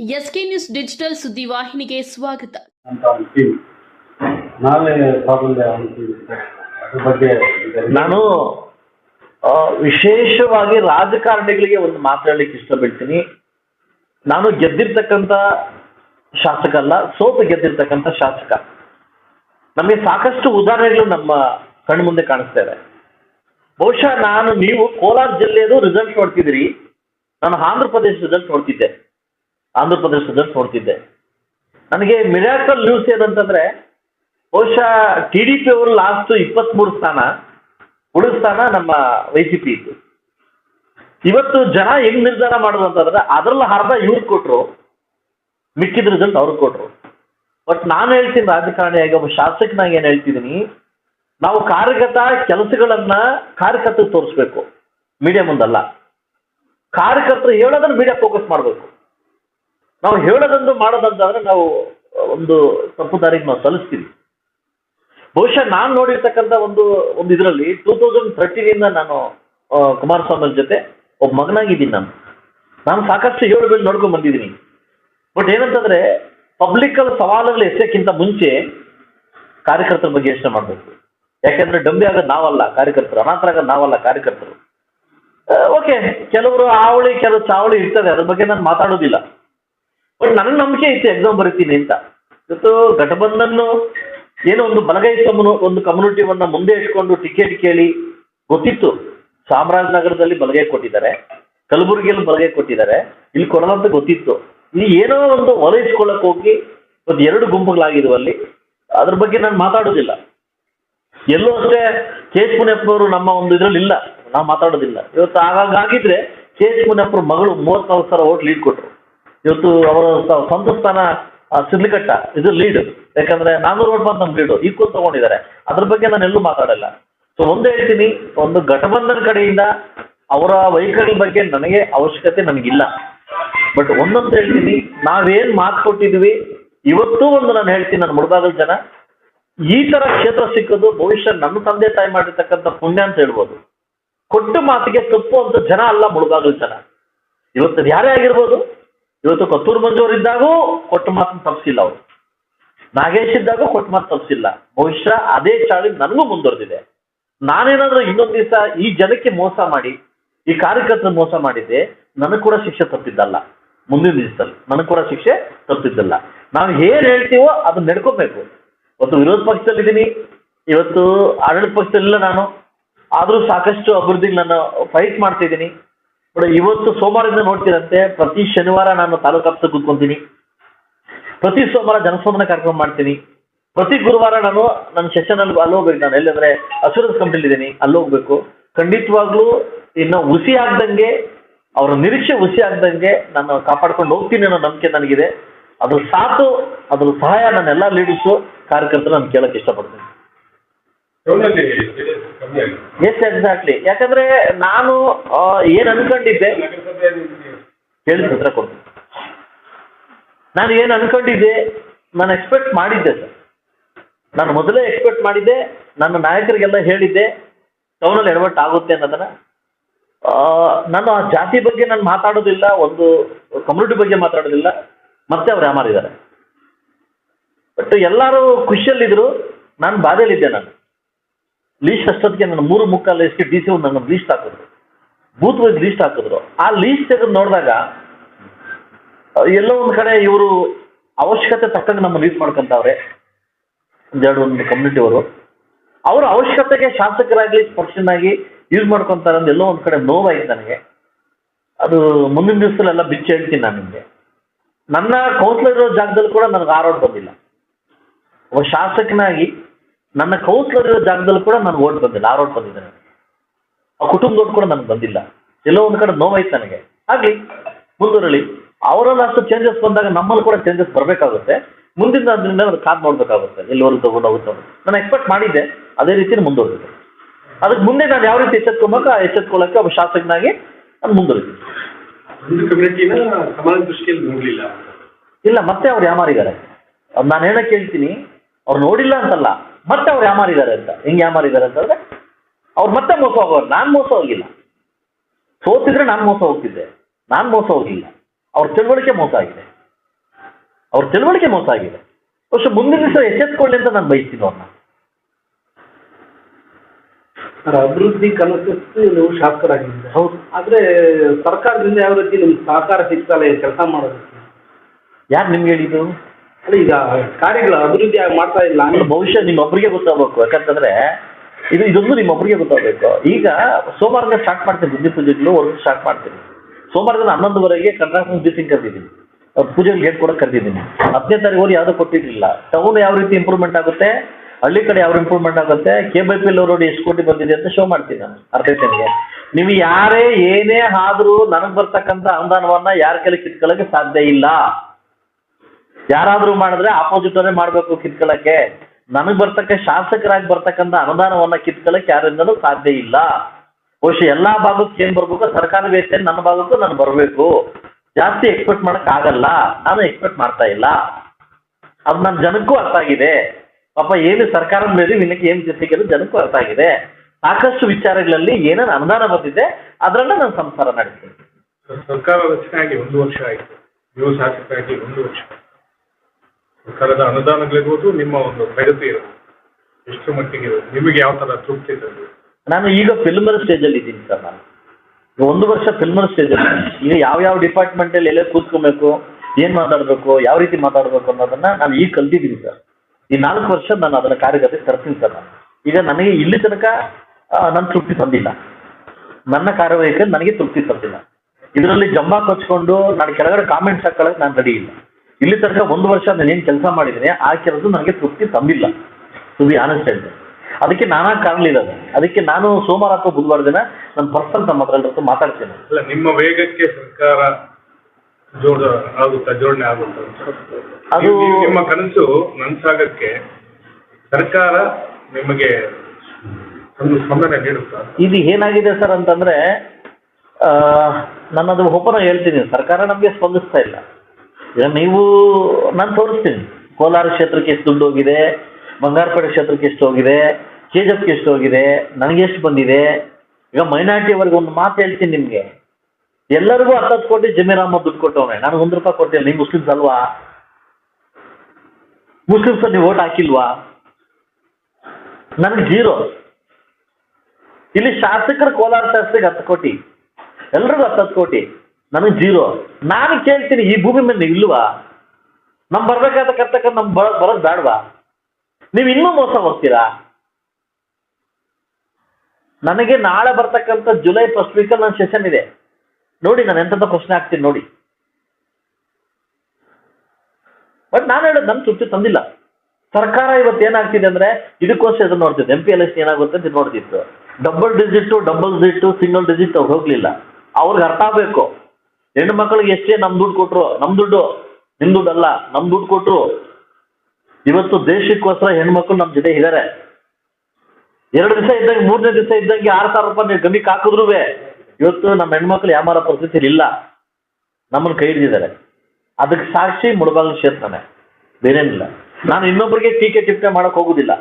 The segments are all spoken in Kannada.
ಎಸ್ಕೆ ನ್ಯೂಸ್ ಡಿಜಿಟಲ್ ಸುದ್ದಿವಾಹಿನಿಗೆ ಸ್ವಾಗತ. ಅಂತ ಒಂದು ಟೀಮ್ ನಾವೇ ಪ್ರಾಬಲ್ಯ ಅಂತೀವಿ ಅದ್ರ ಬಗ್ಗೆ ನಾನು ಆ, ವಿಶೇಷವಾಗಿ ರಾಜಕಾರಣಿಗಳಿಗೆ ಒಂದು ಮಾತಾಡ್ಲಿಕ್ಕೆ ಇಷ್ಟಪಡ್ತೀನಿ. ನಾನು ಗೆದ್ದಿರ್ತಕ್ಕಂಥ ಶಾಸಕ ಅಲ್ಲ ಸೋತು ಗೆದ್ದಿರ್ತಕ್ಕಂಥ ಶಾಸಕ. ನಮಗೆ ಸಾಕಷ್ಟು ಉದಾಹರಣೆಗಳು ನಮ್ಮ ಕಣ್ಣು ಮುಂದೆ ಕಾಣಿಸ್ತಾ ಇದೆ. ಬಹುಶಃ ನಾನು ನೀವು ಕೋಲಾರ ಜಿಲ್ಲೆಯದು ರಿಸಲ್ಟ್ ನೋಡ್ತಿದ್ದೀರಿ. ನಾನು ಆಂಧ್ರ ಪ್ರದೇಶ ರಿಸಲ್ಟ್ ನೋಡ್ತಿದ್ದೆ. ಆಂಧ್ರ ಪ್ರದೇಶದಲ್ಲಿ ನೋಡ್ತಿದ್ದೆ. ನನಗೆ ಮಿರಾಕಲ್ ನ್ಯೂಸ್ ಏನಂತಂದ್ರೆ, ಬಹುಶಃ ಟಿ ಡಿ ಪಿ ಅವರು ಲಾಸ್ಟ್ ಇಪ್ಪತ್ಮೂರು ಸ್ಥಾನ, ಉಳಿದ ಸ್ಥಾನ ನಮ್ಮ ವೈ ಸಿ ಪಿ ಇತ್ತು. ಇವತ್ತು ಜನ ಹೆಂಗ್ ನಿರ್ಧಾರ ಮಾಡೋದು ಅಂತಂದ್ರೆ, ಅದರಲ್ಲಿ ಅರ್ಧ ಇವ್ರು ಕೊಟ್ರು, ಮಿಕ್ಕಿದ ರಿಸಲ್ಟ್ ಅವ್ರಿಗೆ ಕೊಟ್ರು. ಬಟ್ ನಾನು ಹೇಳ್ತೀನಿ ರಾಜಕಾರಣಿಯಾಗಿ ಒಬ್ಬ ಶಾಸಕನಾಗಿ ಏನ್ ಹೇಳ್ತಿದ್ದೀನಿ ನಾವು ಕಾರ್ಯಗತ ಕೆಲಸಗಳನ್ನ ಕಾರ್ಯಕರ್ತರಿಗೆ ತೋರಿಸ್ಬೇಕು ಮೀಡಿಯಾ ಮುಂದಲ್ಲ. ಕಾರ್ಯಕರ್ತರು ಹೇಳೋದನ್ನ ಮೀಡಿಯಾ ಫೋಕಸ್ ಮಾಡಬೇಕು. ನಾವು ಹೇಳೋದೊಂದು ಮಾಡೋದಂತಂದ್ರೆ ನಾವು ಒಂದು ತಪ್ಪು ದಾರಿಗೆ ನಾವು ಸಲ್ಲಿಸ್ತೀವಿ. ಬಹುಶಃ ನಾನು ನೋಡಿರ್ತಕ್ಕಂಥ ಒಂದು ಒಂದು ಇದರಲ್ಲಿ ಟೂ ತೌಸಂಡ್ ಥರ್ಟೀನಿಂದ ನಾನು ಕುಮಾರಸ್ವಾಮಿ ಜೊತೆ ಒಬ್ಬ ಮಗನಾಗಿದ್ದೀನಿ ನಾನು. ನಾನು ಸಾಕಷ್ಟು ಏಳುಗಳು ನೋಡ್ಕೊಂಡು ಬಂದಿದ್ದೀನಿ. ಬಟ್ ಏನಂತಂದ್ರೆ ಪಬ್ಲಿಕ್ ಸವಾಲುಗಳು ಎಸೆಯಕ್ಕಿಂತ ಮುಂಚೆ ಕಾರ್ಯಕರ್ತರ ಬಗ್ಗೆ ಯೋಚನೆ ಮಾಡಬೇಕು. ಯಾಕೆಂದ್ರೆ ಡಂಬಿ ಆಗೋದು ನಾವಲ್ಲ ಕಾರ್ಯಕರ್ತರು, ಅನಾಥರಾಗೋದು ನಾವಲ್ಲ ಕಾರ್ಯಕರ್ತರು. ಓಕೆ, ಕೆಲವರು ಆವಳಿ ಕೆಲವು ಚಾವಳಿ ಇರ್ತದೆ, ಅದ್ರ ಬಗ್ಗೆ ನಾನು ಮಾತಾಡೋದಿಲ್ಲ. ಬಟ್ ನನ್ನ ನಂಬಿಕೆ ಇತ್ತು ಎಕ್ಸಾಮ್ ಬರೀತೀನಿ ಅಂತ. ಇವತ್ತು ಘಟಬಂಧನ್ ಏನೋ ಒಂದು ಬಲಗೈ ಕಮ್ಯುನು ಒಂದು ಕಮ್ಯುನಿಟಿವನ್ನ ಮುಂದೆ ಇಟ್ಕೊಂಡು ಟಿಕೆಟ್ ಕೇಳಿ ಗೊತ್ತಿತ್ತು. ಚಾಮರಾಜನಗರದಲ್ಲಿ ಬಲಗೈ ಕೊಟ್ಟಿದ್ದಾರೆ. ಕಲಬುರಗಿಯಲ್ಲಿ ಬಲಗೈ ಕೊಟ್ಟಿದ್ದಾರೆ. ಇಲ್ಲಿ ಕೊಡಲ್ಲ ಅಂತ ಗೊತ್ತಿತ್ತು. ಇಲ್ಲಿ ಏನೋ ಒಂದು ಒಲೈಸ್ಕೊಳ್ಳಕ್ ಹೋಗಿ ಒಂದು ಎರಡು ಗುಂಪುಗಳಾಗಿದ್ವು ಅಲ್ಲಿ. ಅದ್ರ ಬಗ್ಗೆ ನಾನು ಮಾತಾಡೋದಿಲ್ಲ. ಎಲ್ಲೋ ಅಷ್ಟೇ ಕೆ ಎಚ್ ಮುನಿಯಪ್ಪನವರು ನಮ್ಮ ಒಂದು ಇದ್ರಲ್ಲಿ ಇಲ್ಲ. ನಾವು ಮಾತಾಡೋದಿಲ್ಲ. ಇವತ್ತು ಆಗಾಗ ಆಗಿದ್ರೆ ಕೆ ಎಚ್ ಮುನಿಯಪ್ಪನ ಮಗಳು ಮೂವತ್ನಾಲ್ಕು ಸಾವಿರ ಓಟ್ ಲೀಡ್ ಕೊಟ್ಟರು ಇವತ್ತು ಅವರ ಸ್ವಂತ ಸ್ಥಾನ ಸಿರ್ಲಿಕಟ್ಟ, ಇದು ಲೀಡ್ ಯಾಕಂದ್ರೆ ನಾನೂರು ಓಟ್ ಬಂದು ನಮ್ಮ ಲೀಡು ಈಕ್ವಲ್ ತಗೊಂಡಿದ್ದಾರೆ. ಅದ್ರ ಬಗ್ಗೆ ನಾನು ಎಲ್ಲೂ ಮಾತಾಡಲ್ಲ. ಸೊ ಒಂದೇ ಹೇಳ್ತೀನಿ, ಒಂದು ಘಟಬಂಧನ ಕಡೆಯಿಂದ ಅವರ ವೈಖರಿ ಬಗ್ಗೆ ನನಗೆ ಅವಶ್ಯಕತೆ ನನಗಿಲ್ಲ. ಬಟ್ ಒಂದೊಂದು ಹೇಳ್ತೀನಿ, ನಾವೇನ್ ಮಾತು ಕೊಟ್ಟಿದ್ವಿ ಇವತ್ತು ಒಂದು ನಾನು ಹೇಳ್ತೀನಿ, ನನ್ನ ಮುಳಬಾಗಲ್ ಜನ. ಈ ತರ ಕ್ಷೇತ್ರ ಸಿಕ್ಕದು ಭವಿಷ್ಯ ನನ್ನ ತಂದೆ ತಾಯಿ ಮಾಡಿರ್ತಕ್ಕಂಥ ಪುಣ್ಯ ಅಂತ ಹೇಳ್ಬೋದು. ಕೊಟ್ಟ ಮಾತಿಗೆ ತಪ್ಪು ಅಂತ ಜನ ಅಲ್ಲ ಮುಳುಗಾಗಲ್ ಜನ. ಇವತ್ತು ಯಾರೇ ಆಗಿರ್ಬೋದು ಇವತ್ತು ಕತ್ತೂರು ಮಂಜೂರು ಇದ್ದಾಗೂ ಕೊಟ್ಟ ಮಾತನ್ನು ತಪ್ಪಿಸಿಲ್ಲ ಅವರು. ನಾಗೇಶ್ ಇದ್ದಾಗ ಕೊಟ್ಟ ಮಾತು ತಪ್ಪಿಸಿಲ್ಲ ಬಹುಶಃ ಅದೇ ಚಾಳಿ ನನಗೂ ಮುಂದುವರೆದಿದೆ. ನಾನೇನಾದ್ರೂ ಇನ್ನೊಂದು ದಿವಸ ಈ ಜನಕ್ಕೆ ಮೋಸ ಮಾಡಿ, ಈ ಕಾರ್ಯಕರ್ತರ ಮೋಸ ಮಾಡಿದ್ದೆ ನನಗೆ ಕೂಡ ಶಿಕ್ಷೆ ತಪ್ಪಿದ್ದಲ್ಲ. ಮುಂದಿನ ದಿವಸದಲ್ಲಿ ನನಗೆ ಕೂಡ ಶಿಕ್ಷೆ ತಪ್ಪಿದ್ದಲ್ಲ. ನಾವು ಏನ್ ಹೇಳ್ತೀವೋ ಅದನ್ನ ನಡ್ಕೋಬೇಕು. ಇವತ್ತು ವಿರೋಧ ಪಕ್ಷದಲ್ಲಿದ್ದೀನಿ. ಇವತ್ತು ಆಡಳಿತ ಪಕ್ಷದಲ್ಲಿಲ್ಲ ನಾನು. ಆದರೂ ಸಾಕಷ್ಟು ಅಭಿವೃದ್ಧಿಗೆ ನಾನು ಫೈಟ್ ಮಾಡ್ತಾ ಬಟ್ ಇವತ್ತು ಸೋಮವಾರದಿಂದ ನೋಡ್ತೀರಂತೆ, ಪ್ರತಿ ಶನಿವಾರ ನಾನು ತಾಲೂಕು ಕೂತ್ಕೊಂತೀನಿ. ಪ್ರತಿ ಸೋಮವಾರ ಜನಸ್ಪಂದನ ಕಾರ್ಯಕ್ರಮ ಮಾಡ್ತೀನಿ. ಪ್ರತಿ ಗುರುವಾರ ನಾನು ನನ್ನ ಸೆಷನ್ ಅಲ್ಲಿ ಅಲ್ಲಿ ಹೋಗ್ಬೇಕು ನಾನು. ಎಲ್ಲಂದ್ರೆ ಅಸೂರೆನ್ಸ್ ಕಂಪ್ನಿಲಿ ಇದ್ದೀನಿ, ಅಲ್ಲಿ ಹೋಗ್ಬೇಕು. ಖಂಡಿತವಾಗ್ಲೂ ಇನ್ನು ಹುಸಿ ಆಗ್ದಂಗೆ, ಅವರ ನಿರೀಕ್ಷೆ ಹುಸಿ ಆಗ್ದಂಗೆ ನಾನು ಕಾಪಾಡ್ಕೊಂಡು ಹೋಗ್ತೀನಿ ಅನ್ನೋ ನಂಬಿಕೆ ನನಗಿದೆ. ಅದ್ರ ಸಾಥು ಅದ್ರ ಸಹಾಯ ನನ್ನೆಲ್ಲ ಲೀಡರ್ಸು ಕಾರ್ಯಕರ್ತರು ನಾನು ಕೇಳಕ್ಕೆ ಇಷ್ಟಪಡ್ತೀನಿ. ಎಸ್ ಎಕ್ಸಾಕ್ಟ್ಲಿ ಯಾಕಂದ್ರೆ ನಾನು ಏನು ಅನ್ಕೊಂಡಿದ್ದೆ? ಹೇಳಿ ಉತ್ತರ ಕೊಡ್ತೀನಿ ನಾನು ಏನು ಅನ್ಕೊಂಡಿದ್ದೆ? ನಾನು ಎಕ್ಸ್ಪೆಕ್ಟ್ ಮಾಡಿದ್ದೆ ಸರ್. ನಾನು ಮೊದಲೇ ಎಕ್ಸ್ಪೆಕ್ಟ್ ಮಾಡಿದ್ದೆ, ನನ್ನ ನಾಯಕರಿಗೆಲ್ಲ ಹೇಳಿದ್ದೆ, ಟೌನಲ್ಲಿ ಎಡವಟ್ಟು ಆಗುತ್ತೆ ಅನ್ನೋದನ್ನ. ನಾನು ಆ ಜಾತಿ ಬಗ್ಗೆ ನಾನು ಮಾತಾಡೋದಿಲ್ಲ, ಒಂದು ಕಮ್ಯುನಿಟಿ ಬಗ್ಗೆ ಮಾತಾಡೋದಿಲ್ಲ, ಮತ್ತೆ ಅವ್ರು ಯಾಮಾರಿದ್ದಾರೆ. ಬಟ್ ಎಲ್ಲರೂ ಖುಷಿಯಲ್ಲಿದ್ರು, ನಾನು ಬಾಧೆಯಲ್ಲಿದ್ದೆ ನಾನು. ಲೀಸ್ಟ್ ಅಷ್ಟೊತ್ತಿಗೆ ನನ್ನ ಮೂರು ಮುಕ್ಕಾಲು ಎಷ್ಟು ಡಿ ಸಿ ನನ್ನ ಲೀಸ್ಟ್ ಹಾಕಿದ್ರು. ಬೂತ್ ವೈಸ್ ಲೀಸ್ಟ್ ಹಾಕಿದ್ರು. ಆ ಲೀಸ್ಟ್ ತೆಗೆದು ನೋಡಿದಾಗ, ಎಲ್ಲೋ ಒಂದು ಕಡೆ ಇವರು ಅವಶ್ಯಕತೆ ತಕ್ಕಂಗೆ ನಮ್ಮ ಲೀಡ್ ಮಾಡ್ಕೊಂತವ್ರೆ. ಒಂದೆರಡು ಒಂದು ಕಮ್ಯುನಿಟಿ ಅವರು. ಅವ್ರ ಅವಶ್ಯಕತೆಗೆ ಶಾಸಕರಾಗಿ ಸ್ಪರ್ಶನಾಗಿ ಯೂಸ್ ಮಾಡ್ಕೊತಾರೆ ಅಂದ್ರೆ ಎಲ್ಲೋ ಒಂದು ಕಡೆ ನೋವಾಯ್ತು ನನಗೆ. ಅದು ಮುಂದಿನ ದಿವಸದಲ್ಲೆಲ್ಲ ಬಿಚ್ಚಿ ಹೇಳ್ತೀನಿ ನಾನು ನಿಮಗೆ. ನನ್ನ ಕೌನ್ಸಿಲರ್ ಇರೋ ಜಾಗದಲ್ಲಿ ಕೂಡ ನನಗೆ ಆರೋಡ್ ಬಂದಿಲ್ಲ. ಒಬ್ಬ ಶಾಸಕನಾಗಿ ನನ್ನ ಕೌನ್ಸಿಲರ್ ಇರೋ ಜಾಗದಲ್ಲೂ ಕೂಡ ನಾನು ಓಟ್ ಬಂದಿಲ್ಲ ಆರೋಡ್ ಬಂದಿದೆ ನನಗೆ ಆ ಕುಟುಂಬದವ್ರು ಕೂಡ ನನಗೆ ಬಂದಿಲ್ಲ. ಎಲ್ಲೋ ಒಂದು ಕಡೆ ನೋವಾಯ್ತು ನನಗೆ. ಹಾಗೆ ಮುಂದುವರಲಿ ಅವರಲ್ಲಿ ಅಷ್ಟು ಚೇಂಜಸ್ ಬಂದಾಗ ನಮ್ಮಲ್ಲಿ ಕೂಡ ಚೇಂಜಸ್ ಬರಬೇಕಾಗುತ್ತೆ. ಮುಂದಿನ ಅದರಿಂದ ಅದು ಕಾದ್ ನೋಡ್ಬೇಕಾಗುತ್ತೆ ಎಲ್ಲಿವರೆಗೂ ತಗೊಂಡು ಹೋಗುತ್ತೆ ನಾನು ಎಕ್ಸ್ಪೆಕ್ಟ್ ಮಾಡಿದ್ದೆ ಅದೇ ರೀತಿ ಮುಂದುವರೆದಿದೆ ಅದಕ್ಕೆ ಮುಂದೆ ನಾನು ಯಾವ ರೀತಿ ಎಚ್ಚೆತ್ಕೊಬೇಕು ಆ ಎಚ್ಚೆತ್ಕೊಳ್ಳೋಕೆ ಒಬ್ಬ ಶಾಸಕನಾಗಿ ನಾನು ಮುಂದುವರಿತೀನಿ ಒಂದು ಕಮ್ಯುನಿಟಿನ ಸಮಾನ ದೃಷ್ಟಿಯಲ್ಲಿ ನೋಡ್ಲಿಲ್ಲ. ಇಲ್ಲ ಮತ್ತೆ ಅವ್ರು ಯಾಮಾರಿದ್ದಾರೆ? ನಾನು ಹೇಳಕ್ಕೆ ಹೇಳ್ತೀನಿ ಅವ್ರು ನೋಡಿಲ್ಲ ಅಂತಲ್ಲ. ಮತ್ತೆ ಅವ್ರು ಯಾಮಾರಿದ್ದಾರೆ ಅಂತ. ಹೆಂಗೆ ಯಾಮಾರಿದ್ದಾರೆ ಅಂತಂದ್ರೆ ಅವ್ರು ಮತ್ತೆ ಮೋಸ ಹೋಗೋರು ನಾನು ಮೋಸ ಹೋಗಿಲ್ಲ. ಸೋತಿದ್ರೆ ನಾನು ಮೋಸ ಹೋಗ್ತಿದ್ದೆ. ನಾನು ಮೋಸ ಹೋಗಿಲ್ಲ. ಅವ್ರ ತಿಳುವಳಿಕೆ ಮೋಸ ಆಗಿದೆ. ಅವ್ರ ತಿಳುವಳಿಕೆ ಮೋಸ ಆಗಿದೆ. ಅಷ್ಟು ಮುಂದಿನ ದಿವಸ ಎಚ್ಚೆತ್ಕೊಳ್ಳಿ ಅಂತ ನಾನು ಬಯಸ್ತೀನಿ ಅವ್ರನ್ನ ಅಭಿವೃದ್ಧಿ ಕನಸಿಟ್ಟು ನೀವು ಶಾಸಕರಾಗಿದ್ದೀರಿ. ಹೌದು. ಆದ್ರೆ ಸರ್ಕಾರದಿಂದ ಯಾವ ರೀತಿ ನಿಮ್ಗೆ ಸಹಕಾರ ಸಿಗ್ತಲ್ಲ ಕೆಲಸ ಮಾಡೋದಕ್ಕೆ? ಯಾರು ನಿಮ್ಗೆ ಹೇಳಿದ್ದು? ಈಗ ಕಾರ್ಯಗಳು ಅಭಿವೃದ್ಧಿ ಮಾಡ್ತಾ ಇಲ್ಲ ಅಂದ್ರೆ ಬಹುಶಃ ನಿಮ್ಮೊಬ್ಬರಿಗೆ ಗೊತ್ತಾಗಬೇಕು. ಯಾಕಂತಂದ್ರೆ ಇದು ಇದೊಂದು ನಿಮ್ಮೊಬ್ಬರಿಗೆ ಗೊತ್ತಾಗಬೇಕು. ಈಗ ಸೋಮವಾರದಿಂದ ಸ್ಟಾರ್ಟ್ ಮಾಡ್ತೀನಿ, ಬುದ್ಧಿ ಪೂಜೆಗಳು ಒಂದು ಸ್ಟಾರ್ಟ್ ಮಾಡ್ತೀನಿ. ಸೋಮವಾರದಿಂದ ಹನ್ನೊಂದುವರೆಗೆ ಕಂಟ್ರಾಕ್ಟ್ ಮೀಟಿಂಗ್ ಕರೆದಿದ್ದೀನಿ. ಪೂಜೆಗೆ ಡೇಟ್ ಕೂಡ ಕರೆದಿದ್ದೀನಿ. ಹತ್ತನೇ ತಾರೀಕು ಯಾವುದೂ ಕೊಟ್ಟಿರಲಿಲ್ಲ. ಟೌನ್ ಯಾವ ರೀತಿ ಇಂಪ್ರೂವ್ಮೆಂಟ್ ಆಗುತ್ತೆ, ಹಳ್ಳಿ ಕಡೆ ಯಾವ ಇಂಪ್ರೂವ್ಮೆಂಟ್ ಆಗುತ್ತೆ ಕೆ ಬೈ ಪಿ ರೋಡ್ ಎಷ್ಟು ಕೋಟಿ ಬಂದಿದೆ ಅಂತ ಶೋ ಮಾಡ್ತೀನಿ ನಾನು ಅರ್ಥೈತನಿಗೆ ನೀವು ಯಾರೇ ಏನೇ ಆದರೂ ನನಗೆ ಬರ್ತಕ್ಕಂಥ ಅನುದಾನವನ್ನ ಯಾರ ಕೈಲಿ ಕಿತ್ಕೊಳ್ಳೋಕೆ ಸಾಧ್ಯ ಇಲ್ಲ. ಯಾರಾದ್ರೂ ಮಾಡಿದ್ರೆ ಆಪೋಸಿಟ್ ಅವರೇ ಮಾಡಬೇಕು ಕಿತ್ಕೊಳ್ಳಕ್ಕೆ ನನಗೆ ಬರ್ತಕ್ಕ ಶಾಸಕರಾಗಿ ಬರ್ತಕ್ಕಂಥ ಅನುದಾನವನ್ನ ಕಿತ್ಕೊಳ್ಳಕ್ಕೆ ಯಾರಿಂದಲೂ ಸಾಧ್ಯ ಇಲ್ಲ. ಬಹುಶಃ ಎಲ್ಲಾ ಭಾಗಕ್ಕೆ ಏನ್ ಬರ್ಬೇಕು? ಸರ್ಕಾರ ವೇತನ ನನ್ನ ಭಾಗಕ್ಕೂ ನಾನು ಬರಬೇಕು. ಜಾಸ್ತಿ ಎಕ್ಸ್ಪೆಕ್ಟ್ ಮಾಡಕ್ ಆಗಲ್ಲ. ನಾನು ಎಕ್ಸ್ಪೆಕ್ಟ್ ಮಾಡ್ತಾ ಇಲ್ಲ. ಅದು ನನ್ನ ಜನಕ್ಕೂ ಅರ್ಥ ಆಗಿದೆ. ಪಾಪ ಏನು ಸರ್ಕಾರದ ಮೇಲೆ ನಿನಗೆ ಏನು ಸಿಕ್ಕಿದ್ರು ಜನಕ್ಕೂ ಅರ್ಥ ಆಗಿದೆ. ಸಾಕಷ್ಟು ವಿಚಾರಗಳಲ್ಲಿ ಏನೇನು ಅನುದಾನ ಬಂದಿದೆ, ಅದ್ರಲ್ಲ ನಾನು ಸಂಸಾರ ನಡೆಸ್ತೇನೆ. ಸರ್ಕಾರ ರಚನೆ ಆಗಿ ಒಂದು ವರ್ಷ ಆಯ್ತು. ನೀವು ಶಾಸಕರಾಗಿ ಒಂದು ವರ್ಷ. ಸರ್ಕಾರದ ಅನುದಾನಗಳಿರ್ಬೋದು ನಿಮ್ಮ ಒಂದು ಪ್ರಗತಿ ಇರೋದು ಎಷ್ಟು ಮಟ್ಟಿಗೆ ಇರೋದು ನಿಮಗೆ ಯಾವ ತರ ತೃಪ್ತಿ ಇದೆ ನಾನು ಈಗ ಫಿಲ್ಮರ್ ಸ್ಟೇಜಲ್ಲಿ ಇದ್ದೀನಿ ಸರ್ ನಾನು. ಒಂದು ವರ್ಷ ಫಿಲ್ಮರ್ ಸ್ಟೇಜಲ್ಲಿ ಈಗ ಯಾವ ಯಾವ ಡಿಪಾರ್ಟ್ಮೆಂಟಲ್ಲಿ ಎಲ್ಲೇ ಕೂತ್ಕೊಬೇಕು, ಏನು ಮಾತಾಡಬೇಕು, ಯಾವ ರೀತಿ ಮಾತಾಡಬೇಕು ಅನ್ನೋದನ್ನ ನಾನು ಈಗ ಕಲ್ತಿದ್ದೀನಿ ಸರ್. ಈ ನಾಲ್ಕು ವರ್ಷ ನಾನು ಅದನ್ನ ಕಾರ್ಯಗತಕ್ಕೆ ತರ್ತೀನಿ ಸರ್ ನಾನು. ಈಗ ನನಗೆ ಇಲ್ಲಿ ತನಕ ನನ್ನ ತೃಪ್ತಿ ತಂದಿಲ್ಲ. ನನ್ನ ಕಾರ್ಯವೈಖರಿ ನನಗೆ ತೃಪ್ತಿ ತಂದಿಲ್ಲ. ಇದರಲ್ಲಿ ಜಂಬಾ ಕೊಚ್ಕೊಂಡು ನಾನು ಕೆಳಗಡೆ ಕಾಮೆಂಟ್ಸ್ ಹಾಕೊಳ್ಳೋಕೆ ನಾನು ರೆಡಿ ಇಲ್ಲ. ಇಲ್ಲಿ ತನಕ ಒಂದು ವರ್ಷ ನಾನು ಏನು ಕೆಲಸ ಮಾಡಿದ್ದೀನಿ ಆ ಕೆಲಸ ನನಗೆ ತೃಪ್ತಿ ತಂದಿಲ್ಲ. ಟು ಬಿ ಆನೆಸ್ಟ್ ಅಂತ ಅದಕ್ಕೆ ನಾನಾ ಕಾರಣಲಿರೋದು ಅದಕ್ಕೆ ನಾನು ಸೋಮವಾರ ಅಥವಾ ಬುಧವಾರ ದಿನ ನನ್ನ ಪರ್ಸನ್ ತಮ್ಮ ಹತ್ರ ಹತ್ರ ಮಾತಾಡ್ತೀನಿ. ಅಲ್ಲ ನಿಮ್ಮ ವೇಗಕ್ಕೆ ಸರ್ಕಾರ ಜೋಡ ಆಗುತ್ತಾ ಜೋಡಣೆ ಆಗುತ್ತಾ? ಅದು ನೀವು- ನಿಮ್ಮ ಕನಸು ನನ್ಸಾಗಕ್ಕೆ ಸರ್ಕಾರ ನಿಮಗೆ ಒಂದು ಸ್ಪಂದನೆ ನೀಡುತ್ತಾ? ಇದು ಏನಾಗಿದೆ ಸರ್ ಅಂತಂದ್ರೆ ಆ, ನನ್ನದು ಅದು ಹೇಳ್ತೀನಿ. ಸರ್ಕಾರ ನಮಗೆ ಸ್ಪಂದಿಸ್ತಾ ಇಲ್ಲ. ಈಗ ನೀವು, ನಾನು ತೋರಿಸ್ತೀನಿ. ಕೋಲಾರ ಕ್ಷೇತ್ರಕ್ಕೆ ಎಷ್ಟು ದುಡ್ಡು ಹೋಗಿದೆ, ಬಂಗಾರಪೇಟೆ ಕ್ಷೇತ್ರಕ್ಕೆ ಎಷ್ಟು ಹೋಗಿದೆ ಕೆ ಜಿ ಎಷ್ಟು ಹೋಗಿದೆ, ನನಗೆ ಎಷ್ಟು ಬಂದಿದೆ? ಈಗ ಮೈನಾರಿಟಿ ಅವರಿಗೆ ಒಂದು ಮಾತು ಹೇಳ್ತೀನಿ ನಿಮಗೆ. ಎಲ್ಲರಿಗೂ ಹತ್ತತ್ತು ಕೋಟಿ ಜಮೀರಾಮ ದುಡ್ಡು ಕೊಟ್ಟವನೆ. ನಾನು ಒಂದು ರೂಪಾಯಿ ಕೊಟ್ಟಿಲ್ಲ ನೀವು ಮುಸ್ಲಿಮ್ಸ್ ಅಲ್ವಾ? ಮುಸ್ಲಿಮ್ಸ್ ನೀವು ಓಟ್ ಹಾಕಿಲ್ವಾ? ನನಗೆ ಜೀರೋ. ಇಲ್ಲಿ ಶಾಸಕರು ಕೋಲಾರ ಶಾಸಕರಿಗೆ ಹತ್ತು ಕೋಟಿ. ಎಲ್ರಿಗೂ ಹತ್ತತ್ತು ಕೋಟಿ. ನನಗೆ ಜೀರೋ. ನಾನು ಕೇಳ್ತೀನಿ, ಈ ಭೂಮಿ ಮೇಲೆ ಇಲ್ವಾ? ನಮ್ ಬರ್ಬೇಕಾದ ಕರ್ತಕ್ಕ ನಮ್ ಬರ ಬರೋದು ಬೇಡವಾ ನೀವು ಇನ್ನೂ ಮೋಸ ಹೋಗ್ತೀರಾ ನನಗೆ ನಾಳೆ ಬರ್ತಕ್ಕಂಥ ಜುಲೈ ಫಸ್ಟ್ ವೀಕಲ್ಲಿ ನನ್ನ ಸೆಷನ್ ಇದೆ. ನೋಡಿ, ನಾನು ಎಂತ ಪ್ರಶ್ನೆ ಹಾಕ್ತೀನಿ ನೋಡಿ. ಬಟ್ ನಾನು ಹೇಳೋದು ನನ್ನ ತೃಪ್ತಿ ತಂದಿಲ್ಲ. ಸರ್ಕಾರ ಇವತ್ತು ಏನಾಗ್ತಿದೆ ಅಂದ್ರೆ ಇದಕ್ಕೋಸ್ಕರ ಇದನ್ನ ನೋಡ್ತಿದ್ದೆ ಎಂ ಪಿ ಎಲ್ ಎಸ್ ಏನಾಗುತ್ತೆ ಅಂತ ನೋಡ್ತಿತ್ತು double digit double digit single digit ಅವ್ರು ಹೋಗ್ಲಿಲ್ಲ. ಅವ್ರಿಗೆ ಅರ್ಥ ಆಗ್ಬೇಕು. ಹೆಣ್ಣು ಮಕ್ಕಳಿಗೆ ಎಷ್ಟೇ ನಮ್ ದುಡ್ಡು ಕೊಟ್ರು, ನಮ್ ದುಡ್ಡು ನಿಮ್ ದುಡ್ಡು ಅಲ್ಲ, ನಮ್ ದುಡ್ಡು ಕೊಟ್ರು ಇವತ್ತು ದೇಶಕ್ಕೋಸ್ಕರ ಹೆಣ್ಮಕ್ಳು ನಮ್ಮ ಜೊತೆ ಇದ್ದಾರೆ ಎರಡು ದಿವಸ ಇದ್ದಂಗೆ, ಮೂರನೇ ದಿವಸ ಇದ್ದಂಗೆ ಆರು ಸಾವಿರ ರೂಪಾಯಿ ನೀವು ಗಮಿಕ್ ಹಾಕಿದ್ರು ಇವತ್ತು ನಮ್ಮ ಹೆಣ್ಮಕ್ಳು ಯಾಮಾರ ಪರಿಸ್ಥಿತಿ ಇಲ್ಲ. ನಮ್ಮನ್ನು ಕೈ ಹಿಡಿದಿದ್ದಾರೆ. ಅದಕ್ಕೆ ಸಾಕ್ಷಿ ಮುಳಬಾಗಿಲು ಕ್ಷೇತ್ರನೇ ಬೇರೇನಿಲ್ಲ. ನಾನು ಇನ್ನೊಬ್ಬರಿಗೆ ಟೀಕೆ ಟಿಪ್ಪಣೆ ಮಾಡಕ್ ಹೋಗುದಿಲ್ಲ.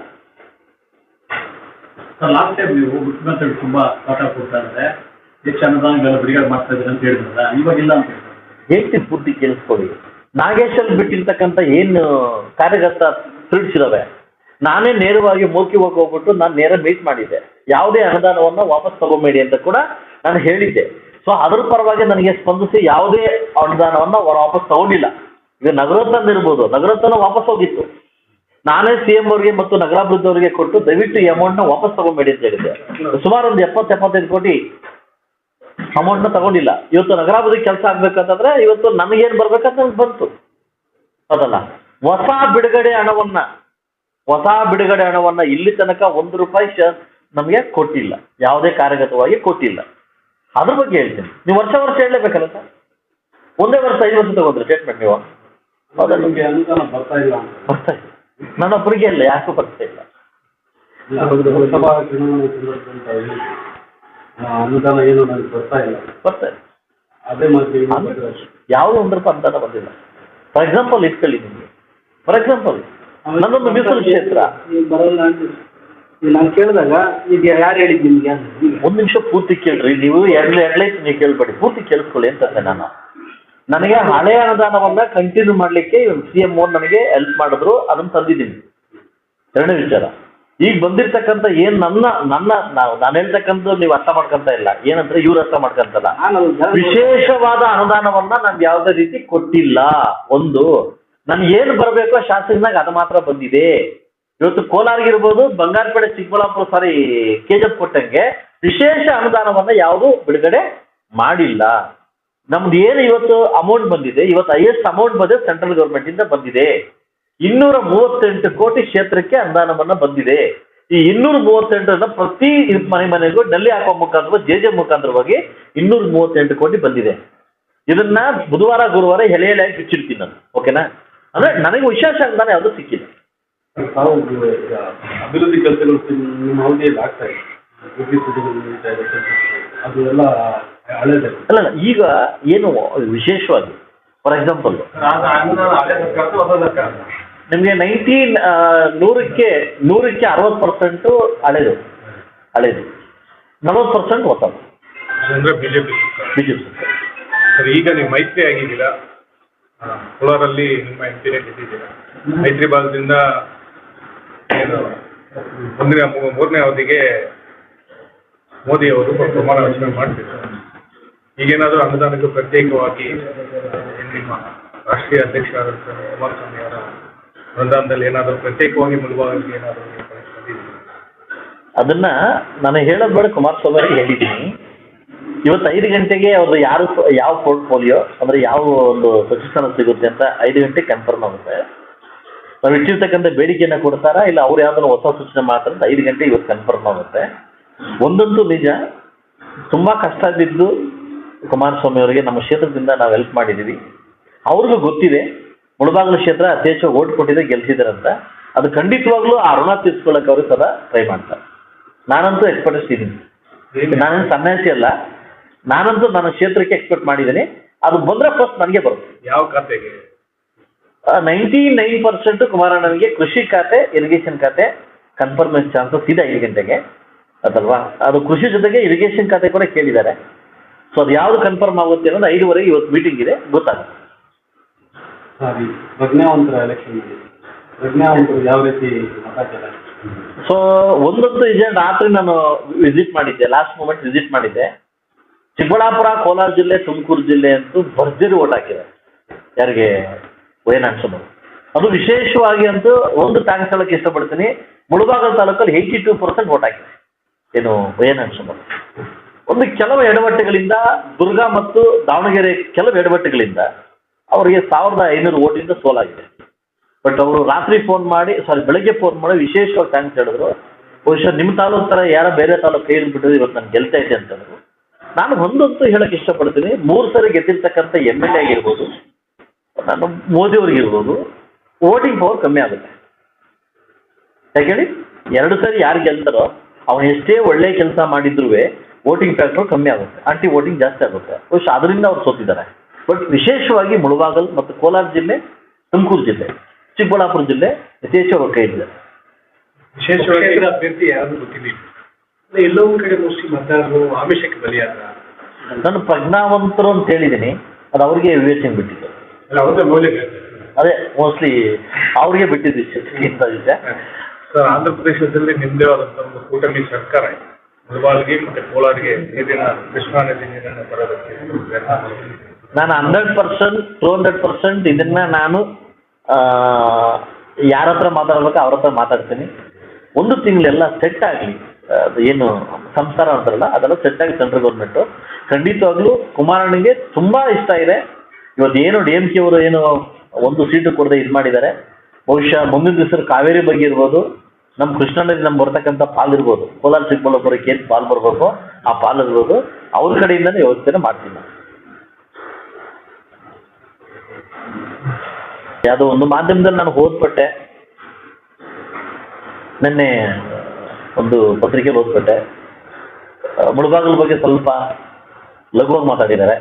ಲಾಸ್ಟ್ ಟೈಮ್ ನೀವು ಮುಖ್ಯಮಂತ್ರಿ ತುಂಬಾ ಪಾಠ ಕೊಡ್ತಾ ಇದ್ದಾರೆ ಹೆಚ್ಚು ಅನುದಾನಗಳೆಲ್ಲ ಬಿಡುಗಡೆ ಮಾಡ್ತಾ ಅಂತ ಹೇಳಿದ್ರಲ್ಲ ಕೇಳಿಸ್ಕೊಳ್ಳಿ? ನಾಗೇಶಲ್ಲಿ ಬಿಟ್ಟಿರ್ತಕ್ಕಂಥ ಏನು ಕಾರ್ಯಕರ್ತ ತಿಳಿಸಿದವೆ ನಾನೇ ನೇರವಾಗಿ ಮೋಕಿ ಹೋಗಿ ಹೋಗ್ಬಿಟ್ಟು ನಾನು ನೇರ ಮೀಟ್ ಮಾಡಿದ್ದೆ. ಯಾವುದೇ ಅನುದಾನವನ್ನು ವಾಪಸ್ ತಗೊಂಬೇಡಿ ಅಂತ ಕೂಡ ನಾನು ಹೇಳಿದ್ದೆ. ಸೊ ಅದ್ರ ಪರವಾಗಿ ನನಗೆ ಸ್ಪಂದಿಸಿ ಯಾವುದೇ ಅನುದಾನವನ್ನು ವಾಪಸ್ ತಗೊಂಡಿಲ್ಲ. ಈಗ ನಗರೋತ್ಥಾನ ಇರ್ಬೋದು ನಗರೋತ್ಥಾನ ವಾಪಸ್ ಹೋಗಿತ್ತು. ನಾನೇ ಸಿ ಎಂ ಅವರಿಗೆ ಮತ್ತು ನಗರಾಭಿವೃದ್ಧಿ ಅವರಿಗೆ ಕೊಟ್ಟು ದಯವಿಟ್ಟು ಅಮೌಂಟ್ನ ವಾಪಸ್ ತಗೊಂಬೇಡಿ ಅಂತ ಹೇಳಿದ್ದೆ. ಸುಮಾರು ಒಂದು ಎಪ್ಪತ್ತು ಎಪ್ಪತ್ತೈದು ಕೋಟಿ ಅಮೌಂಟ್ನ ತಗೊಂಡಿಲ್ಲ. ಇವತ್ತು ನಗರಾಭಿವೃದ್ಧಿ ಕೆಲಸ ಆಗ್ಬೇಕಂತಂದ್ರೆ ಇವತ್ತು ನನಗೇನು ಬರ್ಬೇಕಂತ ಬಂತು. ಹೌದಲ್ಲ ಹೊಸ ಬಿಡುಗಡೆ ಹಣವನ್ನ ಹೊಸ ಬಿಡುಗಡೆ ಹಣವನ್ನ ಇಲ್ಲಿ ತನಕ ಒಂದು ರೂಪಾಯಿ ಶ ನಮಗೆ ಕೊಟ್ಟಿಲ್ಲ. ಯಾವುದೇ ಕಾರ್ಯಗತವಾಗಿ ಕೊಟ್ಟಿಲ್ಲ. ಅದ್ರ ಬಗ್ಗೆ ಹೇಳ್ತೀನಿ. ನೀವು ವರ್ಷ ವರ್ಷ ಹೇಳಲೇಬೇಕಲ್ಲ ಸರ್? ಒಂದೇ ವರ್ಷ ಐದು ವರ್ಷ ತಗೊಂಡ್ರಿ ಸ್ಟೇಟ್ಮೆಂಟ್ ನೀವು? ಬರ್ತಾ ಇಲ್ಲ ಅಂತ. ಬರ್ತಾ ಇಲ್ಲ. ನನ್ನೊಬ್ಬರಿಗೆ ಇಲ್ಲ ಯಾಕೂ ಬರ್ತಾ ಇಲ್ಲ ಲೋಕಸಭಾ ಚುನಾವಣೆ ಸಂದರ್ಭದಲ್ಲಿ ಆ, ಅನುದಾನ ಏನು ನನಗೆ ಬರ್ತಾ ಇಲ್ಲ. ಬರ್ತಾ ಇಲ್ಲ. ಅದೇ ಮತ್ತೆ. ಯಾವುದೋ ಒಂದು ರೂಪಾಯಿ ಅನುದಾನ ಬಂದಿಲ್ಲ. ಫಾರ್ ಎಕ್ಸಾಂಪಲ್ ಇಟ್ಕೊಳ್ಳಿ ನಿಮಗೆ. ಫಾರ್ ಎಕ್ಸಾಂಪಲ್ ನನ್ನೊಂದು ಮೀಸಲು ಕ್ಷೇತ್ರ. ಬರಲ್ಲ ನಾನು ಕೇಳಿದಾಗ ಈಗ ಯಾರು ಹೇಳಿದ್ ನಿಮ್ಗೆ ಒಂದ್ ನಿಮಿಷ ಪೂರ್ತಿ ಕೇಳ್ರಿ. ನೀವು ಎರಡು ಎರಡ್ಲೈತ್ ನೀವು ಕೇಳ್ಬೇಡಿ. ಪೂರ್ತಿ ಕೇಳಿಸ್ಕೊಳ್ಳಿ ಅಂತಂದೆ ನಾನು. ನನಗೆ ಹಳೆ ಅನುದಾನವನ್ನ ಕಂಟಿನ್ಯೂ ಮಾಡ್ಲಿಕ್ಕೆ ಸಿ ಎಂ ಓ ನನಗೆ ಹೆಲ್ಪ್ ಮಾಡಿದ್ರು. ಅದನ್ನ ತಂದಿದ್ದೀನಿ. ಎರಡನೇ ವಿಚಾರ. ಈಗ ಬಂದಿರ್ತಕ್ಕಂಥ ಏನ್ ನನ್ನ ನನ್ನ ನಾವು ನಾನು ಹೇಳ್ತಕ್ಕಂಥ ನೀವು ಅರ್ಥ ಮಾಡ್ಕೊಂತ ಇಲ್ಲ. ಏನಂದ್ರೆ ಇವ್ರು ಅರ್ಥ ಮಾಡ್ಕೊಂತಲ್ಲ. ವಿಶೇಷವಾದ ಅನುದಾನವನ್ನ ನಾನು ಯಾವುದೇ ರೀತಿ ಕೊಟ್ಟಿಲ್ಲ. ಒಂದು ನನ್ ಏನ್ ಬರಬೇಕೋ ಶಾಸ್ತ್ರದಾಗ ಅದು ಮಾತ್ರ ಬಂದಿದೆ. ಇವತ್ತು ಕೋಲಾರ್ಗಿರ್ಬೋದು ಬಂಗಾರಪೇಟೆ ಚಿಕ್ಕಬಳ್ಳಾಪುರ ಸಾರಿ ಕೆಜಪ್ ಕೊಟ್ಟಂಗೆ ವಿಶೇಷ ಅನುದಾನವನ್ನ ಯಾವುದು ಬಿಡುಗಡೆ ಮಾಡಿಲ್ಲ. ನಮ್ದು ಏನು ಇವತ್ತು ಅಮೌಂಟ್ ಬಂದಿದೆ ಇವತ್ತು ಹೈಯೆಸ್ಟ್ ಅಮೌಂಟ್ ಬಂದಿದೆ ಸೆಂಟ್ರಲ್ ಗೌರ್ಮೆಂಟ್ ಇಂದ ಬಂದಿದೆ. ಇನ್ನೂರ ಮೂವತ್ತೆಂಟು ಕೋಟಿ ಕ್ಷೇತ್ರಕ್ಕೆ ಅನುದಾನವನ್ನ ಬಂದಿದೆ. ಈ ಇನ್ನೂರ ಮೂವತ್ತೆಂಟರನ್ನ ಪ್ರತಿ ಮನೆ ಮನೆಗೂ ನಲ್ಲಿ ಹಾಕೋ ಮುಖಾಂತರ ಜೆ ಜೆ ಮುಖಾಂತರವಾಗಿ ಇನ್ನೂರ ಮೂವತ್ತೆಂಟು ಕೋಟಿ ಬಂದಿದೆ. ಇದನ್ನ ಬುಧವಾರ ಗುರುವಾರ ಎಲೆ ಎಲೆಯಾಗಿ ಬಿಚ್ಚಿಡ್ತೀನಿ ನಾನು. ಓಕೆನಾ ಅಂದ್ರೆ ನನಗೆ ವಿಶೇಷ ಅನುದಾನ ಯಾವುದು ಸಿಕ್ಕಿಲ್ಲ. ತಾವು ಅಭಿವೃದ್ಧಿ ಕೆಲಸಗಳು ನಿಮ್ಮ ಅವಧಿಯಲ್ಲಿ ಆಗ್ತಾ ಇದೆ. ಗುಬ್ಬಿ ಸುದ್ದಿಗಳು ನಡೀತಾ ಇದೆ ಅದು ಎಲ್ಲ ಹಳೇದೇ. ಅಲ್ಲ ಅಲ್ಲ, ಈಗ ಏನು ವಿಶೇಷವಾಗಿ? ಫಾರ್ ಎಕ್ಸಾಂಪಲ್ ನಿಮಗೆ ನೈನ್ಟೀನ್ ನೂರಕ್ಕೆ ನೂರಕ್ಕೆ ಅರವತ್ತು ಪರ್ಸೆಂಟು ಹಳೆದು. ಹಳೆದು. ನಲವತ್ತು ಪರ್ಸೆಂಟ್ ಹೊಸದು. ಅಂದ್ರೆ BJP BJP J P sir ಈಗ ನೀವು ಮೈತ್ರಿ ಆಗಿದ್ದೀರಾ? ಆ, ಕೋಲಾರಲ್ಲಿ ನಿಮ್ಮ ಎಕ್ಸ್ಪೀರಿಯನ್ಸ್ ಗೆದ್ದಿದ್ದೀರಾ ಮೈತ್ರಿ ಭಾಗದಿಂದ ಏನು ಮುಂದಿನ ಮೂ- ಮೂರನೇ ಅವಧಿಗೆ ಮೋದಿ ಅವರು ಪ್ರಮಾಣ ವಚನ ಮಾಡ್ತಿದ್ದಾರೆ ಈಗೇನಾದರೂ ಅನುದಾನಕ್ಕೆ ಪ್ರತ್ಯೇಕವಾಗಿ ನಿಮ್ಮ ರಾಷ್ಟ್ರೀಯ ಅಧ್ಯಕ್ಷರಾದಂಥ ಕುಮಾರಸ್ವಾಮಿ ಅವರ ಏನಾದರೂ ಪ್ರತ್ಯೇಕವಾಗಿ ಮುಳುಗುವಾಗ ಏನಾದರೂ ಅದನ್ನ ನಾನು ಹೇಳೋದು ಬೇಡ ಕುಮಾರಸ್ವಾಮಿ ಹೇಳಿದ್ದೀನಿ. ಇವತ್ತು ಐದು ಗಂಟೆಗೆ ಅವ್ರದ್ದು ಯಾರು ಯಾವ ಪೋರ್ಟ್ಫೋಲಿಯೋ ಅಂದ್ರೆ ಯಾವ ಒಂದು ಸಚಿವ ಸಿಗುತ್ತೆ ಅಂತ ಐದು ಗಂಟೆಗೆ ಕನ್ಫರ್ಮ್ ಆಗುತ್ತೆ. ನಾವು ಇಟ್ಟಿರ್ತಕ್ಕಂಥ ಬೇಡಿಕೆಯನ್ನ ಕೊಡ್ತಾರಾ, ಇಲ್ಲ ಅವ್ರು ಯಾವ್ದಾದ್ರು ಹೊಸ ಸೂಚನೆ ಮಾತ್ರ ಅಂತ ಐದು ಗಂಟೆ ಇವತ್ತು ಕನ್ಫರ್ಮ್ ಆಗುತ್ತೆ. ಒಂದೊಂದು ನಿಜ, ತುಂಬಾ ಕಷ್ಟ ಬಿದ್ದು ಕುಮಾರಸ್ವಾಮಿ ಅವರಿಗೆ ನಮ್ಮ ಕ್ಷೇತ್ರದಿಂದ ನಾವು ಹೆಲ್ಪ್ ಮಾಡಿದ್ದೀವಿ. ಅವ್ರಿಗೂ ಗೊತ್ತಿದೆ ಮುಳಬಾಗಿಲು ಕ್ಷೇತ್ರ ಅತಿ ಹೆಚ್ಚು ಓಟ್ ಕೊಟ್ಟಿದೆ ಗೆಲ್ಸಿದ್ದಾರೆ ಅಂತ ಅದು ಖಂಡಿತವಾಗ್ಲೂ ಆ ಋಣ ತೀರ್ಸ್ಕೊಳ್ಳೋಕೆ ಅವರು ಸದಾ ಟ್ರೈ ಮಾಡ್ತಾರೆ. ನಾನಂತೂ ಎಕ್ಸ್ಪರ್ಟ್ ಇದ್ದೀನಿ ನಾನೇನು ಸನ್ಯಾಸಿ ಅಲ್ಲ. ನಾನಂತೂ ನನ್ನ ಕ್ಷೇತ್ರಕ್ಕೆ ಎಕ್ಸ್ಪೆಕ್ಟ್ ಮಾಡಿದ್ದೀನಿ. ಅದು ಬಂದ್ರೆ ಫಸ್ಟ್ ನನಗೆ ಬರುತ್ತೆ. ಯಾವ ಖಾತೆಗೆ? ನೈಂಟಿ ನೈನ್ ಪರ್ಸೆಂಟ್ ಕುಮಾರಣ್ಣನಿಗೆ ಕೃಷಿ ಖಾತೆ ಇರಿಗೇಷನ್ ಖಾತೆ ಕನ್ಫರ್ಮೇಶನ್ ಚಾನ್ಸಸ್ ಇದೆ ಐದು ಗಂಟೆಗೆ. ಅದಲ್ವಾ? ಅದು ಕೃಷಿ ಜೊತೆಗೆ ಇರಿಗೇಷನ್ ಖಾತೆ ಕೂಡ ಕೇಳಿದ್ದಾರೆ. ಸೊ ಅದು ಯಾವ್ದು ಕನ್ಫರ್ಮ್ ಆಗುತ್ತೆ ಅನ್ನೋದು ಐದುವರೆಗೆ ಇವತ್ತು ಮೀಟಿಂಗ್ ಇದೆ. ಗೊತ್ತಾಗುತ್ತೆ. ಸಾರಿ, ಪ್ರಜ್ಞಾವಂತರ ಎಲೆಕ್ಷನ್ ಪ್ರಜ್ಞಾವಂತರು ಯಾವ ರೀತಿ ಮತ ಸೊ ಒಂದೊಂದು ಇದೆ ರಾತ್ರಿ ನಾನು ವಿಸಿಟ್ ಮಾಡಿದ್ದೆ ಲಾಸ್ಟ್ ಮೂಮೆಂಟ್ ವಿಸಿಟ್ ಮಾಡಿದ್ದೆ. ಚಿಕ್ಕಬಳ್ಳಾಪುರ, ಕೋಲಾರ ಜಿಲ್ಲೆ, ತುಮಕೂರು ಜಿಲ್ಲೆ ಅಂತೂ ಭರ್ಜರಿ ಓಟ್ ಹಾಕಿದೆ ಯಾರಿಗೆ? ವಯನಾಡ್ಸೋದು ಅದು ವಿಶೇಷವಾಗಿ ಅಂತೂ ಒಂದು ಟ್ಯಾಂಕ್ ಹೇಳಕ್ಕೆ ಇಷ್ಟಪಡ್ತೀನಿ. ಮುಳಬಾಗಲ್ ತಾಲೂಕಲ್ಲಿ ಏಯ್ಟಿ ಟೂ ಪರ್ಸೆಂಟ್ ಓಟ್ ಹಾಕಿದೆ. ಏನು ವಯನಾಡ್ಸೋದು ಒಂದು ಕೆಲವು ಎಡವಟ್ಟುಗಳಿಂದ ದುರ್ಗಾ ಮತ್ತು ದಾವಣಗೆರೆ ಕೆಲವು ಎಡವಟ್ಟುಗಳಿಂದ ಅವರಿಗೆ ಸಾವಿರದ ಐನೂರು ಓಟಿಂದ ಸೋಲಾಗಿದೆ. ಬಟ್ ಅವರು ರಾತ್ರಿ ಫೋನ್ ಮಾಡಿ ಸಾರಿ ಬೆಳಗ್ಗೆ ಫೋನ್ ಮಾಡಿ ವಿಶೇಷವಾಗಿ ಥ್ಯಾಂಕ್ಸ್ ಹೇಳಿದ್ರು. ಬಹುಶಃ ನಿಮ್ಮ ತಾಲೂಕು ಥರ ಯಾರೋ ಬೇರೆ ತಾಲೂಕು ಕೈ ಬಿಟ್ಟಿದ್ರು, ಇವತ್ತು ನಾನು ಗೆಲ್ತಾ ಇದ್ದೆ ಹೇಳಿದ್ರು. ನಾನು ಒಂದಂತೂ ಹೇಳಕ್ ಇಷ್ಟಪಡ್ತೀನಿ, ಮೂರು ಸರಿ ಗೆದ್ದಿರ್ತಕ್ಕಂಥ ಎಂ ಎಲ್ ಎ ಆಗಿರ್ಬೋದು, ನಾನು ಮೋದಿ ಅವ್ರಿಗಿರ್ಬೋದು ವೋಟಿಂಗ್ ಪವರ್ ಕಮ್ಮಿ ಆಗುತ್ತೆ. ಯಾಕೇಳಿ ಎರಡು ಸರಿ ಯಾರು ಗೆಲ್ತಾರೋ, ಅವನು ಎಷ್ಟೇ ಒಳ್ಳೆ ಕೆಲಸ ಮಾಡಿದ್ರು ವೋಟಿಂಗ್ ಫ್ಯಾಕ್ಟರ್ ಕಮ್ಮಿ ಆಗುತ್ತೆ. ಆಂಟಿ ವೋಟಿಂಗ್ ಜಾಸ್ತಿ ಆಗುತ್ತೆ. ಬಹುಶಃ ಅದರಿಂದ ಅವ್ರು ಸೋತಿದ್ದಾರೆ. ಬಟ್ ವಿಶೇಷವಾಗಿ ಮುಳಬಾಗಲ್ ಮತ್ತು ಕೋಲಾರ ಜಿಲ್ಲೆ ತುಮಕೂರು ಜಿಲ್ಲೆ ಚಿಕ್ಕಬಳ್ಳಾಪುರ ಜಿಲ್ಲೆ ಯಥೇಚ್ಛ ಅವ್ರ ಕೈ ಇದೆ. ವಿಶೇಷವಾಗಿ ಅಭ್ಯರ್ಥಿ ಯಾರು ಗೊತ್ತಿಲ್ಲ. ಕಡೆ ಮೋಸ್ಟ್ಲಿ ಮತದಾರರು ಆಮಿಷಕ್ಕೆ ಬಲಿಯಾದ್ರ? ನಾನು ಪ್ರಜ್ಞಾವಂತರು ಅಂತ ಹೇಳಿದ್ದೀನಿ ಅದು ಅವರಿಗೆ ವಿವೇಚನೆ ಬಿಟ್ಟಿದ್ದು. ಅಲ್ಲ ಅವ್ರದ್ದೇ ಮೌಲ್ಯ ಅದೇ ಮೋಸ್ಟ್ಲಿ ಅವ್ರಿಗೆ ಬಿಟ್ಟಿದ್ದು ಇಂಥ ವಿಷಯ. ಸರ್ ಆಂಧ್ರ ಪ್ರದೇಶದಲ್ಲಿ ನಿಮ್ಮದೇ ಆದಂತಹ ಒಂದು ಕೂಟಮಿ ಸರ್ಕಾರ ಮುಳುಬಾಲ್ಗೆ ಮತ್ತೆ ಕೋಲಾರ್ಗೆ ನೀರಿನ ಕೃಷ್ಣಾ ನದಿ ನೀರನ್ನು ಬರೋದಕ್ಕೆ. ನಾನು hundred percent, two hundred percent ಇದನ್ನ ನಾನು ಯಾರ ಹತ್ರ ಮಾತಾಡ್ಬೇಕು ಅವ್ರ ಹತ್ರ ಮಾತಾಡ್ತೀನಿ. ಒಂದು ತಿಂಗಳೆಲ್ಲ ಸೆಟ್ ಆಗಲಿ ಏನು ಸಂಸಾರ ಅಂತಾರಲ್ಲ, ಅದೆಲ್ಲ ಸೆಟ್ ಆಗಿ ಸೆಂಟ್ರಲ್ ಗೌರ್ಮೆಂಟು ಖಂಡಿತವಾಗ್ಲೂ ಕುಮಾರಣ್ಣಗೆ ತುಂಬಾ ಇಷ್ಟ ಇದೆ. ಇವತ್ತು ಏನು ಡಿ ಎಂ ಕೆ ಅವರು ಏನು ಒಂದು ಸೀಟು ಕೊಡದೆ ಇದು ಮಾಡಿದ್ದಾರೆ. ಬಹುಶಃ ಮುಂದಿನ ದಿವಸ ಕಾವೇರಿ ಬಗ್ಗೆ ಇರ್ಬೋದು ನಮ್ಮ ಕೃಷ್ಣನಲ್ಲಿ ನಮ್ಗೆ ಬರ್ತಕ್ಕಂಥ ಪಾಲು ಇರ್ಬೋದು. ಕೋಲಾರ ಚಿಕ್ಕಬಳ್ಳಾಪುರಕ್ಕೆ ಏನು ಪಾಲ್ ಬರಬೇಕು ಆ ಪಾಲ್ ಇರ್ಬೋದು. ಅವ್ರ ಕಡೆಯಿಂದನೇ ವ್ಯವಸ್ಥೆನ ಮಾಡ್ತೀನಿ. ಯಾವುದೋ ಒಂದು ಮಾಧ್ಯಮದಲ್ಲಿ ನಾನು ಓದ್ಪಟ್ಟೆ. ನಿನ್ನೆ ಒಂದು ಪತ್ರಿಕೆಯಲ್ಲಿ ಓದ್ಪಟ್ಟೆ. ಮುಳಬಾಗಿಲ ಬಗ್ಗೆ ಸ್ವಲ್ಪ ಲಘುವಾಗಿ ಮಾತಾಡಿದ್ದಾರೆ.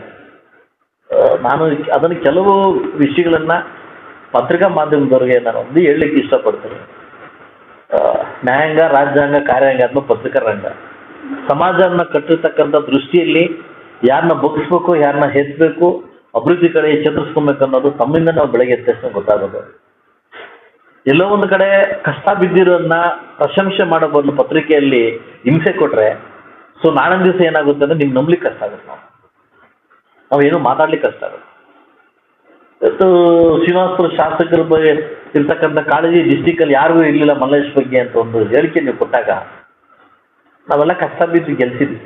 ನಾನು ಅದನ್ನು ಕೆಲವು ವಿಷಯಗಳನ್ನ ಪತ್ರಿಕಾ ಮಾಧ್ಯಮದವ್ರಿಗೆ ನಾನು ಒಂದು ಹೇಳಲಿಕ್ಕೆ ಇಷ್ಟಪಡ್ತೀನಿ. ನ್ಯಾಯಾಂಗ, ರಾಜ್ಯಾಂಗ, ಕಾರ್ಯಾಂಗ ಅಥವಾ ಪತ್ರಿಕಾ, ರಂಗ. ಸಮಾಜವನ್ನು ಕಟ್ಟಿರ್ತಕ್ಕಂಥ ದೃಷ್ಟಿಯಲ್ಲಿ ಯಾರನ್ನ ಬಗ್ಗಿಸ್ಬೇಕು, ಯಾರನ್ನ ಹೆಚ್ಚಬೇಕು ಅಭಿವೃದ್ಧಿ ಕಡೆ ಚೇತರಿಸ್ಕೊಬೇಕು ಅನ್ನೋದು ತಮ್ಮಿಂದ ನಾವು ಬೆಳಗ್ಗೆ ಎದ್ದ ಗೊತ್ತಾಗೋದು. ಎಲ್ಲೋ ಒಂದು ಕಡೆ ಕಷ್ಟ ಬಿದ್ದಿರೋದನ್ನ ಪ್ರಶಂಸೆ ಮಾಡೋ ಬದಲು ಪತ್ರಿಕೆಯಲ್ಲಿ ಹಿಂಸೆ ಕೊಟ್ರೆ, ಸೊ ನಾಳೆ ದಿವಸ ಏನಾಗುತ್ತೆ ಅಂದ್ರೆ ನಿಮ್ಗೆ ನಂಬ್ಲಿಕ್ಕೆ ಕಷ್ಟ ಆಗುತ್ತೆ ನಾವು. ನಾವೇನು ಮಾತಾಡ್ಲಿಕ್ಕೆ ಕಷ್ಟ ಆಗುತ್ತೆ. ಇವತ್ತು ಶ್ರೀನಿವಾಸಪುರ ಶಾಸಕರ ಬಗ್ಗೆ ಇರ್ತಕ್ಕಂಥ ಕಾಳಜಿ ಡಿಸ್ಟಿಕ್ ಅಲ್ಲಿ ಯಾರಿಗೂ ಇರಲಿಲ್ಲ ಮಲ್ಲೇಶ್ ಬಗ್ಗೆ ಅಂತ ಒಂದು ಹೇಳಿಕೆ ನೀವು ಕೊಟ್ಟಾಗ, ನಾವೆಲ್ಲ ಕಷ್ಟ ಬಿದ್ದು ಗೆಲ್ಸಿದ್ವಿ.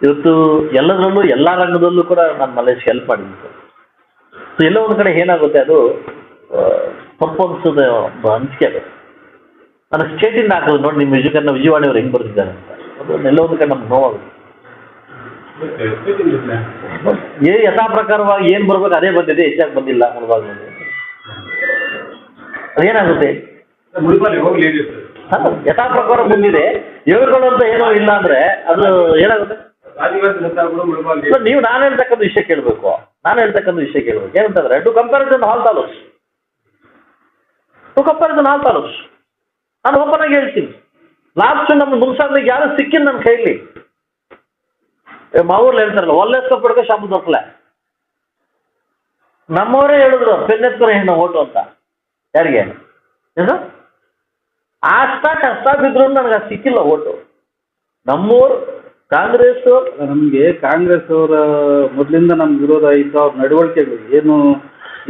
ಇವತ್ತು ಎಲ್ಲದರಲ್ಲೂ ಎಲ್ಲ ರಂಗದಲ್ಲೂ ಕೂಡ ನಾನು ಮಲೇಶ್ ಹೆಲ್ಪ್ ಮಾಡಿದ್ದೀನಿ ಸರ್ ಸೊ ಎಲ್ಲೋ ಒಂದು ಕಡೆ ಏನಾಗುತ್ತೆ ಅದು ಪರ್ಫಾರ್ಮೆನ್ಸ್ ಒಂದು ಅನಿಸಿಕೆ ಆಗುತ್ತೆ. ನನಗೆ ಸ್ಟೇಟಿಂದ ಹಾಕೋದು ನೋಡಿ ನಿಮ್ಮ ಮ್ಯೂಸಿಕನ್ನು ವಿಜಯವಾಣಿ ಅವ್ರು ಹೆಂಗೆ ಬರ್ತಿದ್ದಾರೆ ಅಂತ. ಅದು ಎಲ್ಲೋ ಒಂದು ಕಡೆ ನಮ್ಗೆ ನೋವಾಗುತ್ತೆ ಏ, ಯಥಾ ಪ್ರಕಾರವಾಗಿ ಏನು ಬರ್ಬೇಕು ಅದೇ ಬಂದಿದೆ, ಹೆಚ್ಚಾಗಿ ಬಂದಿಲ್ಲ ಮುಳುಬಾಗ್ಲು ಅದೇನಾಗುತ್ತೆ ಯಥಾ ಪ್ರಕಾರ ಬಂದಿದೆ. ಇವುಗಳು ಅಂತ ಏನೋ ಇಲ್ಲ ಅಂದ್ರೆ ಅದು ಏನಾಗುತ್ತೆ? ನೀವು ನಾನು ಹೇಳ್ತಕ್ಕಂಥ ವಿಷಯ ಕೇಳಬೇಕು. ನಾನು ಹೇಳ್ತಕ್ಕಂಥ ವಿಷಯ ಕೇಳಬೇಕು. ಏನಂತಂದ್ರೆ to comparison all taluks to comparison all taluks ನಾನು ಓಪನ್ ಆಗಿ ಹೇಳ್ತೀನಿ. ಲಾಸ್ಟ್ ನಮ್ಮ ಮುನ್ಸಾದ್ರಿಗೆ ಯಾರು ಸಿಕ್ಕಿಲ್ಲ ನನ್ನ ಕೈಲಿ. ಮಾವೂರ್ಲಿ ಹೇಳ್ತಾರಲ್ಲ, ಒಲ್ಲೆಸ್ಕ ಪಡಕ ಶಾಪ ದೊಕ್ಕಲೆ ನಮ್ಮವರೇ ಹೇಳಿದ್ರು, ಪೆನ್ನೆತ್ಕರ ಹೆಣ್ಣು ಓಟು ಅಂತ. ಯಾರಿಗೆ? ಏನು? ಆ ಕಷ್ಟ ಅಷ್ಟಾಗಿದ್ರು ನನಗೆ ಸಿಕ್ಕಿಲ್ಲ ಓಟು. ನಮ್ಮೂರು ಕಾಂಗ್ರೆಸ್ ನಮಗೆ ಕಾಂಗ್ರೆಸ್ ಅವರ ಮೊದಲಿಂದ ನಮ್ಗೆ ವಿರೋಧ ಇದ್ದ ಅವ್ರ ನಡವಳಿಕೆಗಳು ಏನು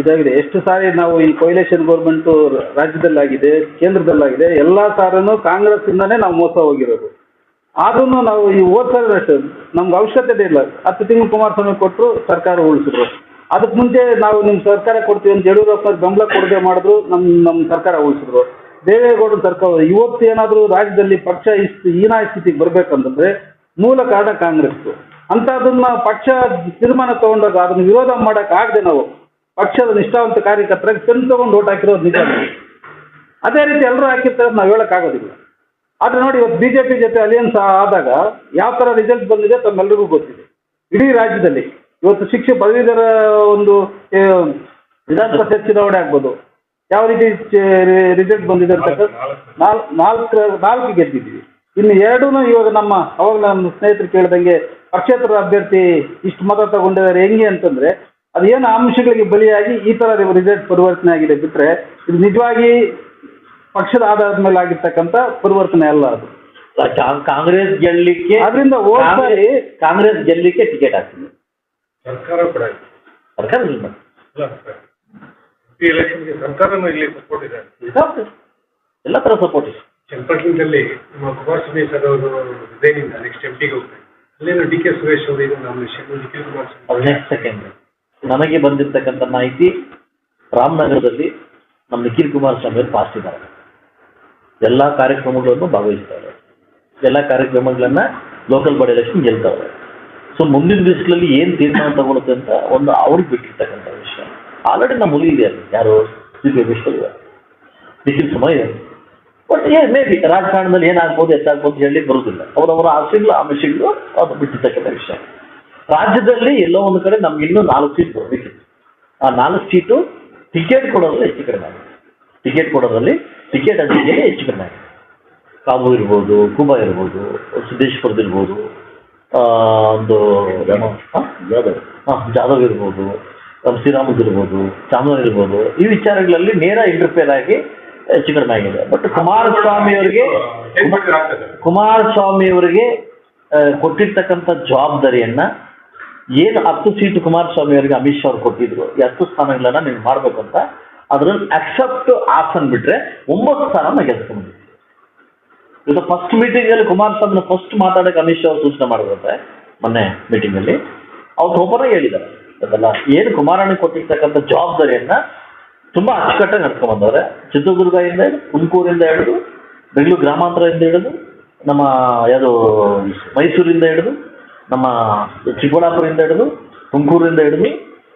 ಇದಾಗಿದೆ. ಎಷ್ಟು ಸಾರಿ ನಾವು ಈ ಕೊಯ್ಲೇಷನ್ ಗೌರ್ಮೆಂಟು ರಾಜ್ಯದಲ್ಲಾಗಿದೆ, ಕೇಂದ್ರದಲ್ಲಾಗಿದೆ, ಎಲ್ಲ ಸಾರನು ಕಾಂಗ್ರೆಸ್ ಇಂದನೇ ನಾವು ಮೋಸ ಹೋಗಿರೋದು. ಆದ್ರೂ ನಾವು ಈ ಹೋದ್ ಅಷ್ಟೇ, ನಮ್ಗೆ ಅವಶ್ಯಕತೆ ಇಲ್ಲ. ಹತ್ತು ತಿಂಗಳು ಕುಮಾರಸ್ವಾಮಿ ಕೊಟ್ಟರು ಸರ್ಕಾರ ಉಳಿಸಿದ್ರು. ಅದಕ್ಕೆ ಮುಂಚೆ ನಾವು ನಿಮ್ಮ ಸರ್ಕಾರ ಕೊಡ್ತೀವಿ ಅಂತ ಯಡಿಯೂರಪ್ಪ ಬೆಂಬಲ ಕೊಡದೆ ಮಾಡಿದ್ರು ನಮ್ಮ ನಮ್ಮ ಸರ್ಕಾರ ಉಳಿಸಿದ್ರು. ದೇವೇಗೌಡರ ಸರ್ಕಾರ, ಇವತ್ತು ಏನಾದರೂ ರಾಜ್ಯದಲ್ಲಿ ಪಕ್ಷ ಇಷ್ಟು ಹೀನಾಯ ಸ್ಥಿತಿಗೆ ಬರ್ಬೇಕಂತಂದ್ರೆ ಮೂಲ ಕಾರಣ ಕಾಂಗ್ರೆಸ್ ಅಂತದನ್ನ ಪಕ್ಷ ತೀರ್ಮಾನ ತಗೊಂಡಾಗ ಅದನ್ನ ವಿರೋಧ ಮಾಡಕ್ ಆಗದೆ ನಾವು ಪಕ್ಷದ ನಿಷ್ಠಾವಂತ ಕಾರ್ಯಕರ್ತರಾಗಿ ಪೆನ್ ತಗೊಂಡು ಓಟ್ ಹಾಕಿರೋದು ನಿಜ. ಅದೇ ರೀತಿ ಎಲ್ಲರೂ ಹಾಕಿರ್ತಾರೆ ನಾವು ಹೇಳಕ್ಕಾಗೋದಿಲ್ಲ ಆದ್ರೆ ನೋಡಿ ಇವತ್ತು ಬಿಜೆಪಿ ಜೊತೆ ಅಲಿಯನ್ಸ್ ಆದಾಗ ಯಾವ ತರ ರಿಸಲ್ಟ್ ಬಂದಿದೆ ತಮ್ಮೆಲ್ಲರಿಗೂ ಗೊತ್ತಿದೆ. ಇಡೀ ರಾಜ್ಯದಲ್ಲಿ ಇವತ್ತು ಶಿಕ್ಷೆ ಪದವೀಧರ ಒಂದು ವಿಧಾನಸಭೆ ಚುನಾವಣೆ ಆಗ್ಬೋದು. ಯಾವ ರೀತಿ ರಿಸಲ್ಟ್ ಬಂದಿದೆ ಅಂತ ನಾಲ್ಕು ನಾಲ್ಕು ಗೆದ್ದಿದ್ದೀವಿ. ಇನ್ನು ಎರಡೂ ಇವಾಗ ನಮ್ಮ ಅವಾಗ ನಮ್ಮ ಸ್ನೇಹಿತರು ಕೇಳ್ದಂಗೆ ಪಕ್ಷೇತರ ಅಭ್ಯರ್ಥಿ ಇಷ್ಟು ಮತ ತಗೊಂಡಿದ್ದಾರೆ ಹೆಂಗೆ ಅಂತಂದ್ರೆ ಅದೇನು ಅಂಶಗಳಿಗೆ ಬಲಿಯಾಗಿ ಈ ತರ ರಿಸಲ್ಟ್ ಪರಿವರ್ತನೆ ಆಗಿದೆ ಬಿಟ್ರೆ ಇದು ನಿಜವಾಗಿ ಪಕ್ಷದ ಆಧಾರದ ಮೇಲೆ ಆಗಿರ್ತಕ್ಕಂಥ ಪರಿವರ್ತನೆ ಅಲ್ಲ ಅದು. ಕಾಂಗ್ರೆಸ್ ಗೆಲ್ಲಲಿಕ್ಕೆ ಅದರಿಂದ ಹೋಗಿ ಕಾಂಗ್ರೆಸ್- ಗೆಲ್ಲಿಕ್ಕೆ ಗೆಲ್ಲಲಿಕ್ಕೆ ಟಿಕೆಟ್ ಹಾಕ್ತೀನಿ. ಸರ್ಕಾರ ಕೂಡ. ಸರ್ಕಾರ ಇಲ್ಲ ಅಲ್ಲ ಸರ್ ಈ ಎಲೆಕ್ಷನ್ಗೆ ಸರ್ಕಾರನೂ ಇಲ್ಲಿ ಸಪೋರ್ಟ್ ಇದೆ ಎಲ್ಲ ತರ ಸಪೋರ್ಟ್ ಇದೆ. ಚನ್ನಪಟ್ಟಣದಲ್ಲಿ ನಮ್ಮ ಕುಮಾರಸ್ವಾಮಿ ಸರ್ ಅವರು ರಿಸೈನಿಂದ ನೆಕ್ಸ್ಟ್ ಎಂ ಪಿಗೆ ಹೋಗ್ತಾರೆ. ಅಲ್ಲೇನು ಡಿ ಕೆ ಸುರೇಶ್ ಅವರು ಇದು ನಾಮಿನೇಷನ್ ನಿಖಿಲ್ ಕುಮಾರಸ್ವಾಮಿ ಹದಿನೈದು ಸೆಕೆಂಡ್ ನನಗೆ ಬಂದಿರ್ತಕ್ಕಂಥ ಮಾಹಿತಿ, ರಾಮನಗರದಲ್ಲಿ ನಮ್ಮ ನಿಖಿಲ್ ಕುಮಾರಸ್ವಾಮಿ ಅವರು ಪಾಸ್ ಇದ್ದಾರೆ. ಎಲ್ಲ ಕಾರ್ಯಕ್ರಮಗಳನ್ನು ಭಾಗವಹಿಸ್ತಾರೆ. ಎಲ್ಲ ಕಾರ್ಯಕ್ರಮಗಳನ್ನ ಲೋಕಲ್ ಬಾಡಿ ಎಲೆಕ್ಷನ್ ಗೆಲ್ತವ್ರೆ. ಸೊ ಮುಂದಿನ ದಿವಸಗಳಲ್ಲಿ ಏನು ತೀರ್ಮಾನ ತಗೊಳುತ್ತೆ ಅಂತ ಒಂದು ಅವ್ರಿಗೆ ಬಿಟ್ಟಿರ್ತಕ್ಕಂಥ ವಿಷಯ. ಆಲ್ರೆಡಿ ನಮ್ಮ ಹುಲಿ ಇದೆ ಅಲ್ಲಿ. ಯಾರು ಸಿ ಪಿ ಇದೆ. ನಿಖಿಲ್ ಸಮಯ ಬಟ್ ಏನ್ ಮೇ ಬಿ ರಾಜಕಾರಣದಲ್ಲಿ ಏನಾಗ್ಬೋದು ಹೆಚ್ಚಾಗ್ಬೋದು ಹೇಳಿ ಬರುವುದಿಲ್ಲ ಅವರವರ ಆಸೆಗಳು ಆಮಿಷಗಳು ಅದು ಬಿಟ್ಟಿರ್ತಕ್ಕಂಥ ವಿಷಯ. ರಾಜ್ಯದಲ್ಲಿ ಎಲ್ಲೋ ಒಂದು ಕಡೆ ನಮ್ಗೆ ಇನ್ನೂ ನಾಲ್ಕು ಸೀಟ್ ಬರಬೇಕಿತ್ತು ಆ ನಾಲ್ಕು ಸೀಟು ಟಿಕೆಟ್ ಕೊಡೋದ್ರಲ್ಲಿ ಹೆಚ್ಚು ಕಡಿಮೆ ಆಗಿದೆ. ಟಿಕೆಟ್ ಕೊಡೋದ್ರಲ್ಲಿ ಟಿಕೆಟ್ ಹಂಚಿಕೆಗೆ ಹೆಚ್ಚು ಕಡಿಮೆ ಆಗಿದೆ. ಕಾಬು ಇರ್ಬೋದು ಕುಬಾ ಇರ್ಬೋದು ಸಿದ್ದೇಶ್ವರದ ಇರ್ಬೋದು ಆ, ಒಂದು ಜಾಧವ್. ಹಾಂ ಜಾಧವ್. ಇರ್ಬೋದು ಶ್ರೀರಾಮದ್ ಇರ್ಬೋದು ಚಾಮರಾಜ್ ಇರ್ಬೋದು. ಈ ವಿಚಾರಗಳಲ್ಲಿ ನೇರ ಇಂಟರ್ಫೇರ್ ಆಗಿ ಹೆಚ್ಚು ಕಡಿಮೆ ಆಗಿದೆ ಬಟ್ ಕುಮಾರಸ್ವಾಮಿ ಅವರಿಗೆ ಕುಮಾರಸ್ವಾಮಿ ಅವರಿಗೆ ಕೊಟ್ಟಿರ್ತಕ್ಕಂಥ ಜವಾಬ್ದಾರಿಯನ್ನ ಏನು ಹತ್ತು ಸೀಟು ಕುಮಾರಸ್ವಾಮಿ ಅವರಿಗೆ ಅಮಿತ್ ಶಾ ಅವ್ರು ಕೊಟ್ಟಿದ್ರು, ಈ ಹತ್ತು ಸ್ಥಾನಗಳನ್ನ ನೀವು ಮಾಡಬೇಕು ಅಂತ ಅದ್ರಲ್ಲಿ ಅಕ್ಸೆಪ್ಟ್ ಆಸನ್ ಬಿಟ್ರೆ ಒಂಬತ್ತು ಸ್ಥಾನ ಗೆಲ್ಸ್ಕೊಂಡಿದ್ವಿ ಇದು ಫಸ್ಟ್ ಮೀಟಿಂಗ್ ಅಲ್ಲಿ ಕುಮಾರಸ್ವಾಮಿ ಫಸ್ಟ್ ಮಾತಾಡಕ್ಕೆ ಅಮಿತ್ ಶಾ ಅವ್ರು ಸೂಚನೆ ಮಾಡಿದ್ರಂತೆ ಮೊನ್ನೆ ಮೀಟಿಂಗ್ ಅಲ್ಲಿ, ಅವ್ರು ಒಬ್ಬರೇ ಹೇಳಿದ್ದಾರೆ. ಅದೆಲ್ಲ ಏನು ಕುಮಾರಣ್ಣ ಕೊಟ್ಟಿರ್ತಕ್ಕಂಥ ಜವಾಬ್ದಾರಿಯನ್ನ ತುಂಬಾ ಅಚ್ಚುಕಟ್ಟಾಗಿ ನಡ್ಕೊಂಡ್ ಬಂದವ್ರೆ. ಚಿತ್ರದುರ್ಗದಿಂದ ಹಿಡಿದು ತುಮಕೂರಿಂದ ಹಿಡಿದು ಬೆಂಗಳೂರು ಗ್ರಾಮಾಂತರದಿಂದ ಹಿಡಿದು ನಮ್ಮ ಯಾವುದು ಮೈಸೂರಿಂದ ಹಿಡಿದು ನಮ್ಮ ಚಿಕ್ಕಬಳ್ಳಾಪುರದಿಂದ ಹಿಡಿದು ತುಮಕೂರಿಂದ ಹಿಡಿದು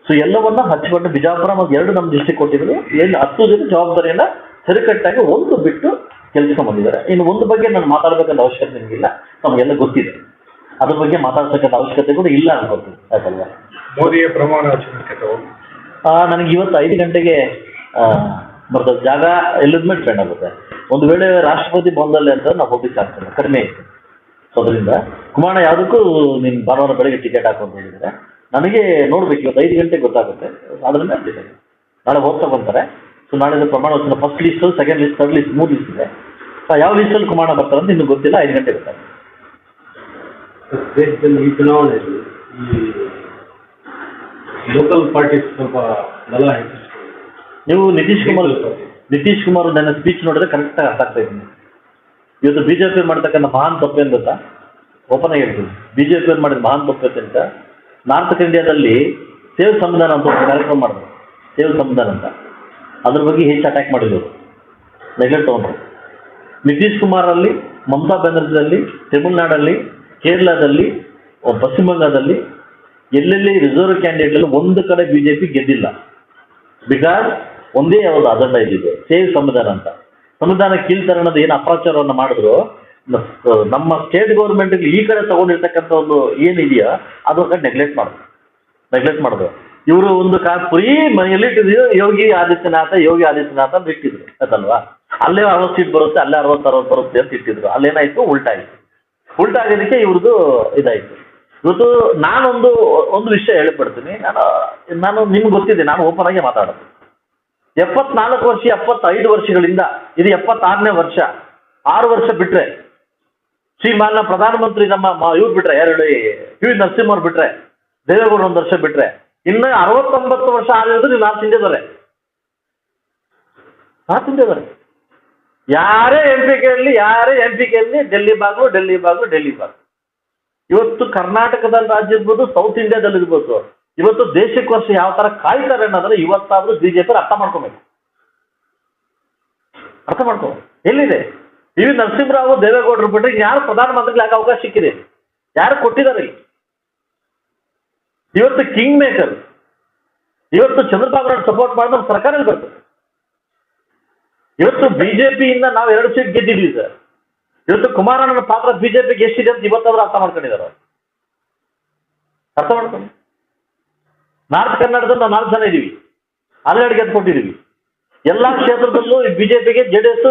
ಸೊ ಎಲ್ಲವನ್ನ ಹಚ್ಚಿಕೊಂಡು ಬಿಜಾಪುರ ಮತ್ತು ಎರಡು ನಮ್ಮ ಡಿಸ್ಟಿಕ್ ಕೊಟ್ಟಿದ್ರು. ಏನು ಹತ್ತು ಜನ ಜವಾಬ್ದಾರಿಯನ್ನ ಸರಿಕಟ್ಟಾಗಿ ಒಂದು ಬಿಟ್ಟು ಕೆಲಸ ಬಂದಿದ್ದಾರೆ. ಇನ್ನು ಒಂದು ಬಗ್ಗೆ ನಾನು ಮಾತಾಡಬೇಕಾದ ಅವಶ್ಯಕತೆ ನಿಮಗಿಲ್ಲ. ನಮಗೆಲ್ಲ ಗೊತ್ತಿದೆ. ಅದ್ರ ಬಗ್ಗೆ ಮಾತಾಡ್ತಕ್ಕಂಥ ಅವಶ್ಯಕತೆ ಕೂಡ ಇಲ್ಲ ಅನ್ಕೋತೀನಿ ಯಾಕಲ್ವಾ ಮೋದಿಯ ಪ್ರಮಾಣ ನನಗೆ ಇವತ್ತು ಐದು ಗಂಟೆಗೆ ಬರ್ತದೆ ಜಾಗ ಎಲ್ಲಿದ್ಮೇಲೆ ಟ್ರೆಂಡ್ ಆಗುತ್ತೆ. ಒಂದು ವೇಳೆ ರಾಷ್ಟ್ರಪತಿ ಭವನದಲ್ಲಿ ಅಂತ ನಾವು ಹೋಗ್ಲಿಕ್ಕೆ ಆಗ್ತಿಲ್ಲ ಕಡಿಮೆ ಇತ್ತು ಸೊ ಅದರಿಂದ ಕುಮಾರಣ್ಣ ಯಾವುದಕ್ಕೂ ನೀನು ಭಾನುವಾರ ಬೆಳಗ್ಗೆ ಟಿಕೆಟ್ ಹಾಕು ಅಂತ ಹೇಳಿದರೆ, ನನಗೆ ನೋಡ್ಬೇಕು, ಇವತ್ತು ಐದು ಗಂಟೆಗೆ ಗೊತ್ತಾಗುತ್ತೆ. ಅದ್ರ ಮೇಲೆ ಡಿಪೆಂಡ್ ನಾಳೆ ಹೋಗ್ತಾ ಬಂತಾರೆ. ಸೊ ನಾಳೆ ಪ್ರಮಾಣ ವಚನ first list second list third list ಮೂರು ಲಿಸ್ಟ್ ಇದೆ. ಸೊ ಯಾವ ಲಿಸ್ಟಲ್ಲಿ ಪ್ರಮಾಣ ಬರ್ತಾರೆ ಅಂತ ಇನ್ನೂ ಗೊತ್ತಿಲ್ಲ, ಐದು ಗಂಟೆ ಗೊತ್ತಾಗುತ್ತೆ. ದೇಶದಲ್ಲಿ ಈ ಲೋಕಲ್ ಪಾರ್ಟೀಸ್ ಸ್ವಲ್ಪ ಬಲ ಹೆಚ್ಚಿಸ್ಕೊಂಡು ನೀವು ನಿತೀಶ್ ಕುಮಾರ್ ನಿತೀಶ್ ಕುಮಾರ್ ನನ್ನ ಸ್ಪೀಚ್ ನೋಡಿದ್ರೆ ಕರೆಕ್ಟಾಗಿ ಅರ್ಥ ಆಗ್ತಾ ಇದ್ದೀನಿ ಇವತ್ತು ಬಿಜೆಪಿ ಮಾಡ್ತಕ್ಕಂಥ ಮಹಾನ್ ತಪ್ಪು ಏನ್ ಓಪನ್ ಆಗಿ ಹೇಳ್ತೀನಿ. ಬಿಜೆಪಿ ಮಾಡಿದ ಮಹಾನ್ ತಪ್ಪು ಅಂತ? ನಾರ್ತ್ ಇಂಡಿಯಾದಲ್ಲಿ ಸೇವ್ ಸಂವಿಧಾನ ಅಂತ ಒಂದು ಕಾರ್ಯಕ್ರಮ ಮಾಡಿದ್ರು. ಸೇವ್ ಸಂವಿಧಾನ ಅಂತ. ಅದ್ರ ಬಗ್ಗೆ ಹೆಚ್ಚು ಅಟ್ಯಾಕ್ ಮಾಡಿದ್ರು ನೆಗ್ಲೆಕ್ಟ್ ತಗೊಂಡ್ರು. ನಿತೀಶ್ ಕುಮಾರ್ ಅಲ್ಲಿ ಮಮತಾ ಬ್ಯಾನರ್ಜಿಯಲ್ಲಿ, ತಮಿಳುನಾಡಲ್ಲಿ, ಕೇರಳದಲ್ಲಿ ಪಶ್ಚಿಮ ಬಂಗಾಳದಲ್ಲಿ ಎಲ್ಲೆಲ್ಲಿ ರಿಸರ್ವ್ ಕ್ಯಾಂಡಿಡೇಟ್ ಒಂದು ಕಡೆ ಬಿಜೆಪಿ ಗೆದ್ದಿಲ್ಲ. ಬಿಕಾಸ್ ಒಂದೇ ಒಂದು ಅದಂಡ ಇದ್ದಿದ್ದು ಸೇವ್ ಸಂವಿಧಾನ ಅಂತ. ಸಂವಿಧಾನ ಕೀಳ್ತರಣದ ಏನು ಅಪಪ್ರಚಾರವನ್ನು ಮಾಡಿದ್ರು ನಮ್ಮ ಸ್ಟೇಟ್ ಗೌರ್ಮೆಂಟ್ ಈ ಕಡೆ ತಗೊಂಡಿರ್ತಕ್ಕಂಥ ಒಂದು ಏನಿದೆಯೋ ಅದು ನೆಗ್ಲೆಕ್ಟ್ ಮಾಡಿದ್ರು. ನೆಗ್ಲೆಕ್ಟ್ ಮಾಡಿದ್ರು. ಇವರು ಒಂದು ಕಾ ಫ್ರೀ ಇಟ್ಟಿದ್ರು, ಯೋಗಿ ಆದಿತ್ಯನಾಥ ಯೋಗಿ ಆದಿತ್ಯನಾಥ ಅಂತ ಇಟ್ಟಿದ್ರು, ಅದಲ್ವಾ? ಅಲ್ಲೇ ಅರವತ್ತು ಸೀಟ್ ಬರುತ್ತೆ, ಅಲ್ಲೇ ಅರವತ್ತು ಅರವತ್ತು ಬರುತ್ತೆ ಅಂತ ಇಟ್ಟಿದ್ರು. ಅಲ್ಲೇನಾಯ್ತು? ಉಲ್ಟಾ ಆಯ್ತು ಉಲ್ಟಾ ಆಗಿದ್ದಕ್ಕೆ ಇವ್ರದ್ದು ಇದಾಯ್ತು. ಇವತ್ತು ನಾನೊಂದು, ಒಂದು ವಿಷಯ ಹೇಳ್ಬಿಡ್ತೀನಿ. ನಾನು ನಾನು ನಿಮ್ಗೆ ಗೊತ್ತಿದೆ, ನಾನು ಓಪನ್ ಆಗಿ ಮಾತಾಡೋದು. ಎಪ್ಪತ್ನಾಲ್ಕು ವರ್ಷ, ಎಪ್ಪತ್ತೈದು ವರ್ಷಗಳಿಂದ ಇದು ಎಪ್ಪತ್ತಾರನೇ ವರ್ಷ. ಆರು ವರ್ಷ ಬಿಟ್ರೆ ಶ್ರೀಮಾನ್ಯ ಪ್ರಧಾನಮಂತ್ರಿ ನಮ್ಮ ಇವ್ರು ಬಿಟ್ರೆ, ಯಾರು ಹೇಳಿ? ಪಿ ವಿ ನರಸಿಂಹವ್ರು ಬಿಟ್ರೆ ದೇವೇಗೌಡ ಒಂದು ವರ್ಷ ಬಿಟ್ರೆ. ಇನ್ನು ಅರವತ್ತೊಂಬತ್ತು ವರ್ಷ ಆಗಿರೋದು ನೀವು ನಾರ್ತ್ ಇಂಡಿಯಾದವರೇ. ನಾರ್ತ್ ಇಂಡಿಯಾದವರೇ. ಯಾರೇ ಎಂ ಪಿ ಕೇಳಲಿ ಯಾರೇ ಎಂ ಪಿ ಕೇಳಲಿ ಡೆಲ್ಲಿ ಬಾಗು ಡೆಲ್ಲಿ ಬಾಗು ಡೆಲ್ಲಿ ಬಾಗು. ಇವತ್ತು ಕರ್ನಾಟಕದಲ್ಲಿ ರಾಜ್ಯ ಇರ್ಬೋದು, ಸೌತ್ ಇಂಡಿಯಾದಲ್ಲಿ ಇರ್ಬೋದು ಇವತ್ತು ದೇಶಕ್ಕೋಸ್ಕರ ಯಾವ ತರ ಕಾಯ್ತಾರೆ ಅನ್ನೋದನ್ನ ಇವತ್ತಾದ್ರೂ ಬಿಜೆಪಿ ಅರ್ಥ ಮಾಡ್ಕೋಬೇಕು. ಅರ್ಥ ಮಾಡ್ಕೋ ಎಲ್ಲಿದೆ? ವಿ ನರಸಿಂಹರಾವ್ ದೇವೇಗೌಡರು ಬಿಟ್ಟರೆ ಯಾರು ಪ್ರಧಾನಮಂತ್ರಿಗಳಿಗೆ ಅವಕಾಶ ಸಿಕ್ಕಿದೆ? ಯಾರು ಕೊಟ್ಟಿದ್ದಾರೆ? ಇವತ್ತು ಕಿಂಗ್ ಮೇಕರ್ ಇವತ್ತು ಚಂದ್ರಬಾಬು ನಾಯ್ಡು ಸಪೋರ್ಟ್ ಮಾಡಿದ್ರೆ ಸರ್ಕಾರ ಬರ್ತದೆ. ಇವತ್ತು ಬಿಜೆಪಿಯಿಂದ ನಾವು ಎರಡು ಸೀಟ್ ಗೆದ್ದಿದ್ವಿ ಸರ್. ಇವತ್ತು ಕುಮಾರಣ್ಣನ ಪಾತ್ರ ಬಿಜೆಪಿಗೆ ಎಷ್ಟಿದೆ ಅಂತ ಇವತ್ತಾದ್ರೂ ಅರ್ಥ ಮಾಡ್ಕೊಂಡಿದ್ದಾರೆ. ಅರ್ಥ ಮಾಡ್ಕೊಂಡು ನಾರ್ತ್ ಕರ್ನಾಟಕದಲ್ಲಿ ನಾವು ನಾಲ್ಕು ಜನ ಇದ್ದೀವಿ ಹನ್ನೆರಡು ಗೆದ್ದು ಕೊಟ್ಟಿದ್ದೀವಿ ಎಲ್ಲ ಕ್ಷೇತ್ರದಲ್ಲೂ ಬಿಜೆಪಿಗೆ ಜೆ ಡಿ ಎಸ್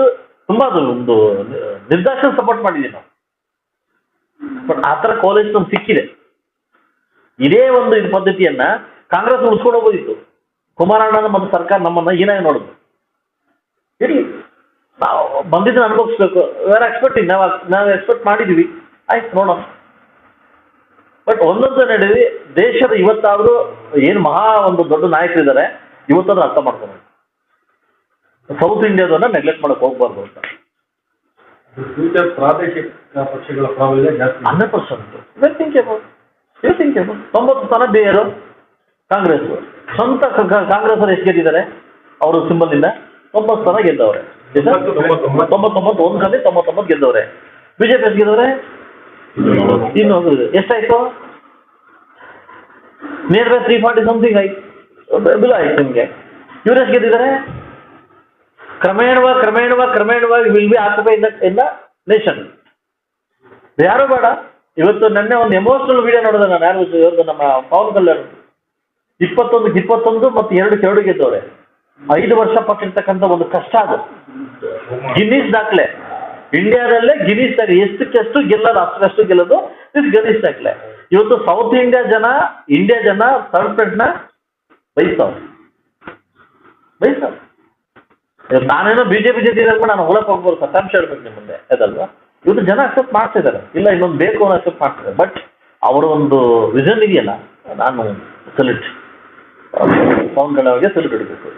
ತುಂಬಾ ಒಂದು ನಿರ್ದಾಕ್ಷಿಣ ಸಪೋರ್ಟ್ ಮಾಡಿದ್ದೀವಿ ನಾವು. ಬಟ್ ಆ ಥರ ಕಾಲೇಜ್ ನಮ್ಗೆ ಸಿಕ್ಕಿದೆ. ಇದೇ ಒಂದು ಇದು ಪದ್ಧತಿಯನ್ನ ಕಾಂಗ್ರೆಸ್ ಉಳಿಸ್ಕೊಂಡು ಹೋಗೋದಿತ್ತು ಕುಮಾರಣ್ಣನ ಮತ್ತು ಸರ್ಕಾರ ನಮ್ಮನ್ನ ಏನಾಗಿ ನೋಡುದು ಇರಲಿ ನಾವು ಬಂದಿದ್ದನ್ನ ಅನುಭವಿಸ್ಬೇಕು. ವೇರ್ ಎಕ್ಸ್ಪೆಕ್ಟಿಂಗ್ ನಾವು ನಾವು ಎಕ್ಸ್ಪೆಕ್ಟ್ ಮಾಡಿದ್ದೀವಿ ಆಯ್ತು, ನೋಡೋಣ. ಬಟ್ ಒಂದೊಂದು ನಡೆದಿ ದೇಶದ ಇವತ್ತಾದರೂ ಏನು ಮಹಾ ಒಂದು ದೊಡ್ಡ ನಾಯಕರಿದ್ದಾರೆ ಇವತ್ತಾದ್ರೂ ಅರ್ಥ ಮಾಡ್ಕೊಂಡು ಸೌತ್ ಇಂಡಿಯಾದನ್ನ ನೆಗ್ಲೆಕ್ಟ್ ಮಾಡಕ್ ಹೋಗ್ಬಾರ್ದು ಅಂತ. ಫ್ಯೂಚರ್ ಪ್ರಾದೇಶಿಕ ಪಕ್ಷಗಳ ಪ್ರಾಬಲ್ಯ ಜಾಸ್ತಿ. Hundred percent well think about you think about ತೊಂಬತ್ತು ಸ್ಥಾನ ಬೇರು ಕಾಂಗ್ರೆಸ್. ಸ್ವಂತ ಕಾಂಗ್ರೆಸ್ ಅವರು ಎಷ್ಟು ಗೆದ್ದಿದ್ದಾರೆ? ಅವರು ಸಿಂಬಲ್ ಇಂದ ತೊಂಬತ್ತು ಸ್ಥಾನ ಗೆದ್ದವ್ರೆ? ತೊಂಬತ್ತೊಂಬತ್ತು. ಒಂದ್ ಒಂದು ಕಡೆ ತೊಂಬತ್ತೊಂಬತ್ತು ಗೆದ್ದವ್ರೆ. ಬಿಜೆಪಿ ಎಷ್ಟು ಗೆದ್ದವ್ರೆ? ಇನ್ನು ಹೋಗುದು. ಎಷ್ಟಾಯ್ತು? Near by three forty something ಆಯ್ತು. ಬಿಲ್ ಆಯ್ತು ನಿಮಗೆ. ಇವ್ರು ಎಷ್ಟು ಗೆದ್ದಿದ್ದಾರೆ. ಕ್ರಮೇಣವಾಗಿ ಕ್ರಮೇಣವಾಗಿ ಕ್ರಮೇಣವಾಗಿ will be occupy in the nation ಯಾರು ಬೇಡ. ಇವತ್ತು ನೆನ್ನೆ ಒಂದು ಎಮೋಷನಲ್ ವಿಡಿಯೋ ನೋಡಿದೆ ನಾನು. ಯಾರು ಇವತ್ತು ನಮ್ಮ ಪವನ್ ಕಲ್ಯಾಣ್. ಇಪ್ಪತ್ತೊಂದು ಇಪ್ಪತ್ತೊಂದು ಮತ್ತು ಎರಡು ಕೆರಡು ಗೆದ್ದವ್ರೆ. ಐದು ವರ್ಷ ಪಟ್ಟಿರ್ತಕ್ಕಂಥ ಒಂದು ಕಷ್ಟ ಅದು. ಗಿನ್ನಿಸ್ ದಾಖಲೆ. ಇಂಡಿಯಾದಲ್ಲೇ ಗಿನ್ನೀಸ್ ದಾಖಲೆ ಎಷ್ಟಕ್ಕೆ ಎಷ್ಟು ಗೆಲ್ಲೋದು ಅಷ್ಟಕ್ಕಷ್ಟು ಗೆಲ್ಲೋದು ಇದು ಗಿರೀಶ್ ಇವತ್ತು ಸೌತ್ ಇಂಡಿಯಾ ಜನ ಇಂಡಿಯಾ ಜನ ಥರ್ಡ್ ಬಯಸ್ತಾವ್ರು ಬಯಸ್ತಾವ್ರು ಇವತ್ತು ನಾನೇನೋ ಬಿಜೆಪಿ ಜೊತೆ ಇರೋದು ನಾನು ಹೊಲಕ್ಕೆ ಹೋಗ್ಬೋದು ಸತ್ಯಾಂಶ ಹೇಳ್ಬೇಕು ನಿಮ್ಮ ಮುಂದೆ. ಅದಲ್ವಾ? ಇವತ್ತು ಜನ ಅಕ್ಸೆಪ್ಟ್ ಮಾಡ್ತಿದ್ದಾರೆ ಇಲ್ಲ, ಇನ್ನೊಂದು ಬೇಕು ಅನ್ನೋ ಅಕ್ಸೆಪ್ಟ್ ಮಾಡ್ತಾರೆ ಬಟ್ ಅವರ ಒಂದು ವಿಷನ್ ಇದೆಯಲ್ಲ, ನಾನು ಸೆಲೆಕ್ಟ್ ಪವನ್ ಅವ್ರಿಗೆ ಸಲ್ಯೂಟ್ ಹಿಡಬೇಕು